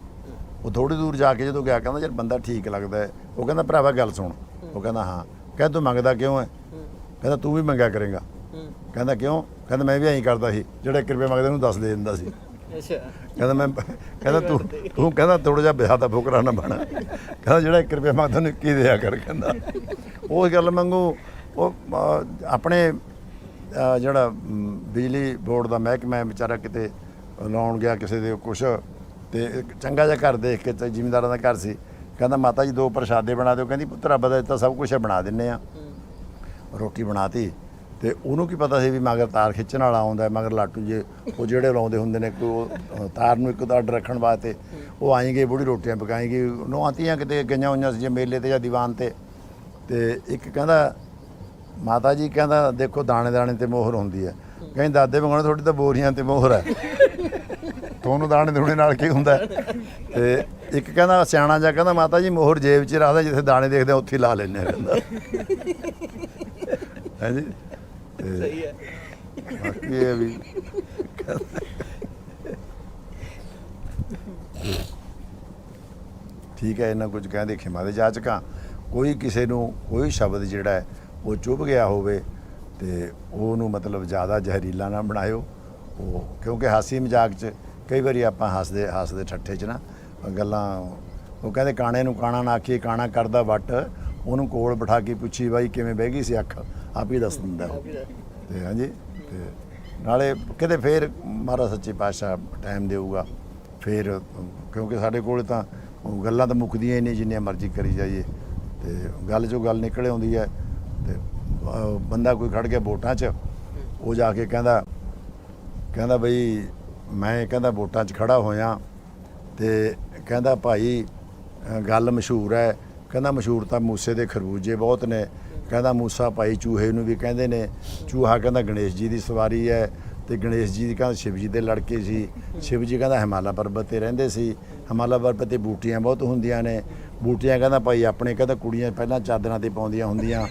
ਉਹ ਥੋੜੀ ਦੂਰ ਜਾ ਕੇ ਜਦੋਂ ਗਿਆ ਕਹਿੰਦਾ ਯਾਰ ਬੰਦਾ ਠੀਕ ਲੱਗਦਾ ਹੈ। ਉਹ ਕਹਿੰਦਾ ਭਰਾਵਾ ਗੱਲ ਸੁਣ। ਉਹ ਕਹਿੰਦਾ ਹਾਂ। ਕਹਿੰਦਾ ਤੂੰ ਮੰਗਦਾ ਕਿਉਂ ਹੈ? ਕਹਿੰਦਾ ਤੂੰ ਵੀ ਮੰਗਿਆ ਕਰੇਗਾ। ਕਹਿੰਦਾ ਕਿਉਂ? ਕਹਿੰਦਾ ਮੈਂ ਵੀ ਐਂ ਕਰਦਾ ਸੀ। ਜਿਹੜਾ 1 ਰੁਪਏ ਮੰਗਦੇ ਉਹਨੂੰ 10 ਦੇ ਦਿੰਦਾ ਸੀ। ਅੱਛਾ। ਕਹਿੰਦਾ ਮੈਂ ਕਹਿੰਦਾ ਤੂੰ ਤੂੰ ਕਹਿੰਦਾ ਥੋੜਾ ਜਿਹਾ ਵਿਆਹ ਦਾ ਫੁਕਰਾ ਨਾ ਬਣਾ। ਕਹਿੰਦਾ ਜਿਹੜਾ 1 ਰੁਪਏ ਮੰਗਦਾ ਉਹਨੂੰ ਕੀ ਦਿਆ ਕਰ। ਕਹਿੰਦਾ। ਉਹ ਗੱਲ ਮੰਗੂ ਉਹ ਆਪਣੇ ਜਿਹੜਾ ਬਿਜਲੀ ਬੋਰਡ ਦਾ ਮਹਿਕਮਾ ਹੈ ਵਿਚਾਰਾ ਕਿਤੇ ਲਾਉਣ ਗਿਆ ਕਿਸੇ ਦੇ ਕੁਛ ਤੇ ਚੰਗਾ ਜਿਹਾ ਘਰ ਦੇਖ ਕੇ ਤੇ ਜ਼ਿਮੀਂਦਾਰਾਂ ਦਾ ਘਰ ਸੀ। ਕਹਿੰਦਾ ਮਾਤਾ ਜੀ ਦੋ ਪ੍ਰਸ਼ਾਦੇ ਬਣਾ ਦਿਓ। ਕਹਿੰਦੀ ਪੁੱਤ ਰੱਬ ਦਾ ਦਿੱਤਾ ਸਭ ਕੁਝ ਬਣਾ ਦਿੰਨੇ ਆ। ਰੋਟੀ ਬਣਾਤੀ। ਤੇ ਉਹਨੂੰ ਕੀ ਪਤਾ ਸੀ ਵੀ ਮਗਰ ਤਾਰ ਖਿੱਚਣ ਵਾਲਾ ਆਉਂਦਾ ਮਗਰ ਲਾਟੂ ਜੇ ਉਹ ਜਿਹੜੇ ਲਾਉਂਦੇ ਹੁੰਦੇ ਨੇ ਕੋਈ ਉਹ, ਤਾਰ ਨੂੰ ਇੱਕ ਤਾਂ ਅੱਡ ਰੱਖਣ ਵਾਸਤੇ ਉਹ ਆਏਗੇ ਬੁੜੀ ਰੋਟੀਆਂ ਪਕਾਏਗੀ। ਨੌ ਆਂਤੀਆਂ ਕਿਤੇ ਗਈਆਂ ਹੋਈਆਂ ਸੀ ਜੇ ਮੇਲੇ ਤੇ ਜਾਂ ਦੀਵਾਨ ਤੇ। ਤੇ ਇੱਕ ਕਹਿੰਦਾ ਮਾਤਾ ਜੀ ਕਹਿੰਦਾ ਦੇਖੋ ਦਾਣੇ ਦਾਣੇ ਤੇ ਮੋਹਰ ਹੁੰਦੀ ਹੈ। ਕਹਿੰਦੇ ਦਾਦੇ ਮੰਗਣ ਤੁਹਾਡੀ ਤਾਂ ਬੋਰੀਆਂ ਤੇ ਮੋਹਰ ਹੈ। ਤੁਹਾਨੂੰ ਦਾਣੇ ਦੂਣੇ ਨਾਲ ਕੀ ਹੁੰਦਾ? ਤੇ ਇੱਕ ਕਹਿੰਦਾ ਸਿਆਣਾ ਜਿਹਾ ਕਹਿੰਦਾ ਮਾਤਾ ਜੀ ਮੋਹਰ ਜੇਬ 'ਚ ਰੱਖਦਾ ਜਿੱਥੇ ਦਾਣੇ ਦੇਖਦੇ ਆ ਉੱਥੇ ਲਾ ਲੈਂਦੇ ਆ ਕਹਿੰਦਾ। ਹਾਂਜੀ ਸਹੀ ਹੈ। ਬਾਕੀ ਇਹ ਵੀ ਠੀਕ ਹੈ ਇਹਨਾਂ ਕੁਝ ਕਹਿੰਦੇ ਖਿਮਾ ਦੇ ਜਾਚਕਾਂ। ਕੋਈ ਕਿਸੇ ਨੂੰ ਕੋਈ ਸ਼ਬਦ ਜਿਹੜਾ ਹੈ ਉਹ ਚੁੱਭ ਗਿਆ ਹੋਵੇ ਤੇ ਉਹਨੂੰ ਮਤਲਬ ਜ਼ਿਆਦਾ ਜ਼ਹਿਰੀਲਾ ਨਾ ਬਣਾਇਓ। ਉਹ ਕਿਉਂਕਿ ਹਾਸੀ ਮਜ਼ਾਕ 'ਚ ਕਈ ਵਾਰੀ ਆਪਾਂ ਹੱਸਦੇ ਹੱਸਦੇ ਠੱਠੇ 'ਚ ਨਾ ਗੱਲਾਂ ਉਹ ਕਹਿੰਦੇ ਕਾਣੇ ਨੂੰ ਕਾਣਾ ਨਾ ਆਖੀਏ, ਕਾਣਾ ਕਰਦਾ ਵੱਟ। ਉਹਨੂੰ ਕੋਲ ਬਿਠਾ ਕੇ ਪੁੱਛੀ, ਬਾਈ, ਕਿਵੇਂ ਬਹਿ ਗਈ ਸੀ ਅੱਖ? ਆਪ ਹੀ ਦੱਸ ਦਿੰਦਾ ਉਹ। ਤੇ ਹਾਂਜੀ, ਤੇ ਨਾਲੇ ਕਿਤੇ ਫੇਰ ਮਹਾਰਾਜ ਸੱਚੇ ਪਾਤਸ਼ਾਹ ਟਾਈਮ ਦੇਊਗਾ। ਫੇਰ ਕਿਉਂਕਿ ਸਾਡੇ ਕੋਲ ਤਾਂ ਗੱਲਾਂ ਤਾਂ ਮੁੱਕਦੀਆਂ ਹੀ ਨਹੀਂ, ਜਿੰਨੀਆਂ ਮਰਜ਼ੀ ਕਰੀ ਜਾਈਏ। ਤੇ ਗੱਲ ਜੋ ਗੱਲ ਨਿਕਲ ਆਉਂਦੀ ਹੈ ਤੇ, ਅਹ, ਬੰਦਾ ਕੋਈ ਖੜ ਗਿਆ ਵੋਟਾਂ 'ਚ, ਉਹ ਜਾ ਕੇ ਕਹਿੰਦਾ ਕਹਿੰਦਾ ਬਈ ਮੈਂ ਕਹਿੰਦਾ ਵੋਟਾਂ 'ਚ ਖੜਾ ਹੋਇਆ, ਤੇ ਕਹਿੰਦਾ ਭਾਈ, ਅਹ, ਗੱਲ ਮਸ਼ਹੂਰ ਹੈ। ਕਹਿੰਦਾ ਮਸ਼ਹੂਰ ਤਾਂ ਮੂਸੇ ਦੇ ਖਰਬੂਜੇ ਬਹੁਤ ਨੇ। ਕਹਿੰਦਾ ਮੂਸਾ ਭਾਈ ਚੂਹੇ ਨੂੰ ਵੀ ਕਹਿੰਦੇ ਨੇ। ਚੂਹਾ ਕਹਿੰਦਾ ਗਣੇਸ਼ ਜੀ ਦੀ ਸਵਾਰੀ ਹੈ ਤੇ ਗਣੇਸ਼ ਜੀ ਕਹਿੰਦਾ ਸ਼ਿਵ ਜੀ ਦੇ ਲੜਕੇ ਸੀ। ਸ਼ਿਵ ਜੀ ਕਹਿੰਦਾ ਹਿਮਾਲਾ ਪਰਬਤ ਤੇ ਰਹਿੰਦੇ ਸੀ। ਹਿਮਾਲਾ ਪਰਬਤ ਤੇ ਬੂਟੀਆਂ ਬਹੁਤ ਹੁੰਦੀਆਂ ਨੇ। ਬੂਟੀਆਂ ਕਹਿੰਦਾ ਭਾਈ ਆਪਣੇ ਕਹਿੰਦਾ ਕੁੜੀਆਂ ਪਹਿਲਾਂ ਚਾਦਰਾਂ ਤੇ ਪਾਉਂਦੀਆਂ ਹੁੰਦੀਆਂ।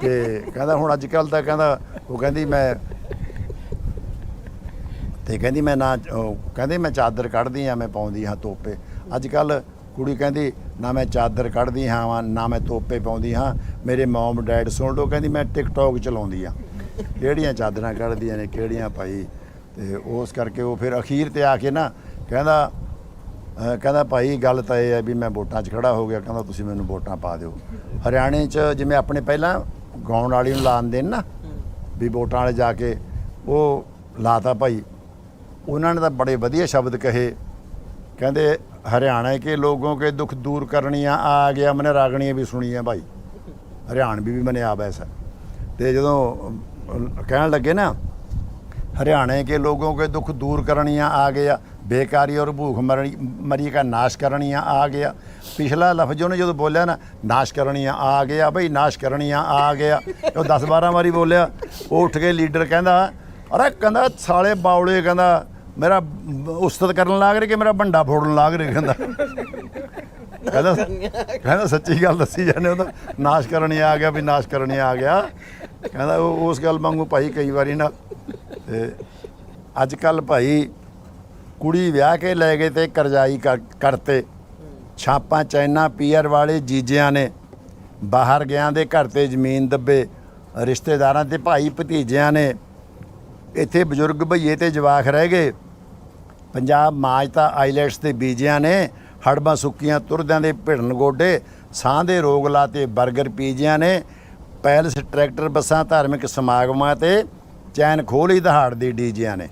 ਤੇ ਕਹਿੰਦਾ ਹੁਣ ਅੱਜ ਕੱਲ ਤਾਂ ਕਹਿੰਦਾ ਉਹ ਕਹਿੰਦੀ ਮੈਂ ਤੇ ਕਹਿੰਦੀ ਮੈਂ ਨਾ ਉਹ ਕਹਿੰਦੇ ਮੈਂ ਚਾਦਰ ਕੱਢਦੀ ਆ ਮੈਂ ਪਾਉਂਦੀ ਹਾਂ ਤੋਪੇ। ਅੱਜ ਕੱਲ ਕੁੜੀ ਕਹਿੰਦੀ ਨਾ ਮੈਂ ਚਾਦਰ ਕੱਢਦੀ ਹਾਂ ਵਾਂ, ਨਾ ਮੈਂ ਤੋਪੇ ਪਾਉਂਦੀ ਹਾਂ। ਮੇਰੇ ਮਮ ਡੈਡ ਸੁਣ ਲਓ ਕਹਿੰਦੀ ਮੈਂ ਟਿਕਟੌਕ ਚਲਾਉਂਦੀ ਆ ਕਿਹੜੀਆਂ ਚਾਦਰਾਂ ਕੱਢਦੀਆਂ ਨੇ ਕਿਹੜੀਆਂ ਭਾਈ। ਤੇ ਉਸ ਕਰਕੇ ਉਹ ਫਿਰ ਅਖੀਰ ਤੇ ਆ ਕੇ ਨਾ ਕਹਿੰਦਾ ਕਹਿੰਦਾ ਭਾਈ ਗੱਲ ਤਾਂ ਇਹ ਹੈ ਵੀ ਮੈਂ ਵੋਟਾਂ 'ਚ ਖੜਾ ਹੋ ਗਿਆ। ਕਹਿੰਦਾ ਤੁਸੀਂ ਮੈਨੂੰ ਵੋਟਾਂ ਪਾ ਦਿਓ। ਹਰਿਆਣੇ 'ਚ ਜਿਵੇਂ ਆਪਣੇ ਪਹਿਲਾਂ ਗਾਉਣ ਵਾਲੀ ਨੂੰ ਲਾਣ ਦੇਣ ਨਾ, ਵੀ ਵੋਟਾਂ ਵਾਲੇ ਜਾ ਕੇ ਉਹ ਲਾਤਾ ਭਾਈ। ਉਹਨਾਂ ਨੇ ਤਾਂ ਬੜੇ ਵਧੀਆ ਸ਼ਬਦ ਕਹੇ। ਕਹਿੰਦੇ ਹਰਿਆਣੇ ਕੇ ਲੋਗੋਂ ਕੇ ਦੁੱਖ ਦੂਰ ਕਰਨੀਆਂ, ਆ ਗਿਆ ਮਨੇ ਰਾਗਣੀਆਂ ਵੀ ਸੁਣੀਆਂ ਭਾਈ। ਹਰਿਆਣ ਵੀ ਮਨੇ ਆ ਵੈਸਾ ਤੇ ਜਦੋਂ ਕਹਿਣ ਲੱਗੇ ਨਾ, ਹਰਿਆਣੇ ਕੇ ਲੋਗੋਂ ਕੇ ਦੁੱਖ ਦੂਰ ਕਰਨੀਆਂ, ਆ ਗਿਆ ਬੇਕਾਰੀ ਔਰ ਭੂਖ ਮਰੀ ਮਰੀ ਕਾ ਨਾਸ਼ ਕਰਨੀਆਂ ਆ ਗਿਆ। ਪਿਛਲਾ ਲਫ਼ਜ਼ ਉਹਨੇ ਜਦੋਂ ਬੋਲਿਆ ਨਾ, ਨਾਸ਼ ਕਰਨੀਆਂ ਆ ਗਿਆ ਬਈ, ਨਾਸ਼ ਕਰਨੀਆਂ ਆ ਗਿਆ। ਉਹ 10 12 ਵਾਰੀ ਬੋਲਿਆ, ਉਹ ਉੱਠ ਕੇ ਲੀਡਰ ਕਹਿੰਦਾ, ਅਰੇ ਕਹਿੰਦਾ ਸਾਲੇ ਬਾਉਲੇ ਕਹਿੰਦਾ, ਮੇਰਾ ਉਸਤਤ ਕਰਨ ਲੱਗ ਰਿਹਾ ਕਿ ਮੇਰਾ ਭੰਡਾ ਫੋੜਨ ਲੱਗ ਰਿਹਾ ਕਹਿੰਦਾ। ਕਹਿੰਦਾ ਕਹਿੰਦਾ ਸੱਚੀ ਗੱਲ ਦੱਸੀ ਜਾਂਦੇ ਉਹਦਾ ਨਾਸ਼ ਕਰਨੀ ਆ ਗਿਆ ਵੀ ਨਾਸ਼ ਕਰਨੀ ਆ ਗਿਆ। ਕਹਿੰਦਾ ਉਸ ਗੱਲ ਵਾਂਗੂ ਭਾਈ ਕਈ ਵਾਰੀ ਨਾ, ਤੇ ਅੱਜ ਕੱਲ ਭਾਈ ਕੁੜੀ ਵਿਆਹ ਕੇ ਲੈ ਗਏ ਤੇ ਕਰਜ਼ਾਈ ਕਰ- ਕਰਤੇ। ਛਾਪਾਂ ਚੈਨਾ ਪੀਅਰ ਵਾਲੇ ਜੀਜਿਆਂ ਨੇ ਬਾਹਰ ਗਿਆਂ ਦੇ ਘਰ ਤੇ ਜ਼ਮੀਨ ਦੱਬੇ। ਰਿਸ਼ਤੇਦਾਰਾਂ ਤੇ ਭਾਈ ਭਤੀਜਿਆਂ ਨੇ ਇੱਥੇ ਬਜ਼ੁਰਗ ਭਈਏ ਤੇ ਜਵਾਖ ਰਹਿ ਗਏ। ਪੰਜਾਬ ਮਾਜ ਤਾਂ ਆਈਲੈਟਸ ਦੇ ਬੀਜਿਆਂ ਨੇ ਹੜਬਾਂ ਸੁੱਕੀਆਂ, ਤੁਰਦਿਆਂ ਦੇ ਭਿੜਨ ਗੋਡੇ, ਸਾਹ ਦੇ ਰੋਗ ਲਾਤੇ 버ਗਰ ਪੀਜਿਆਂ ਨੇ। ਪੈਲਸ ਟਰੈਕਟਰ ਬੱਸਾਂ, ਧਾਰਮਿਕ ਸਮਾਗਮਾਂ ਤੇ ਚੈਨ ਖੋਲੀ ਦਹਾੜ ਦੀ ਡੀਜਿਆਂ ਨੇ।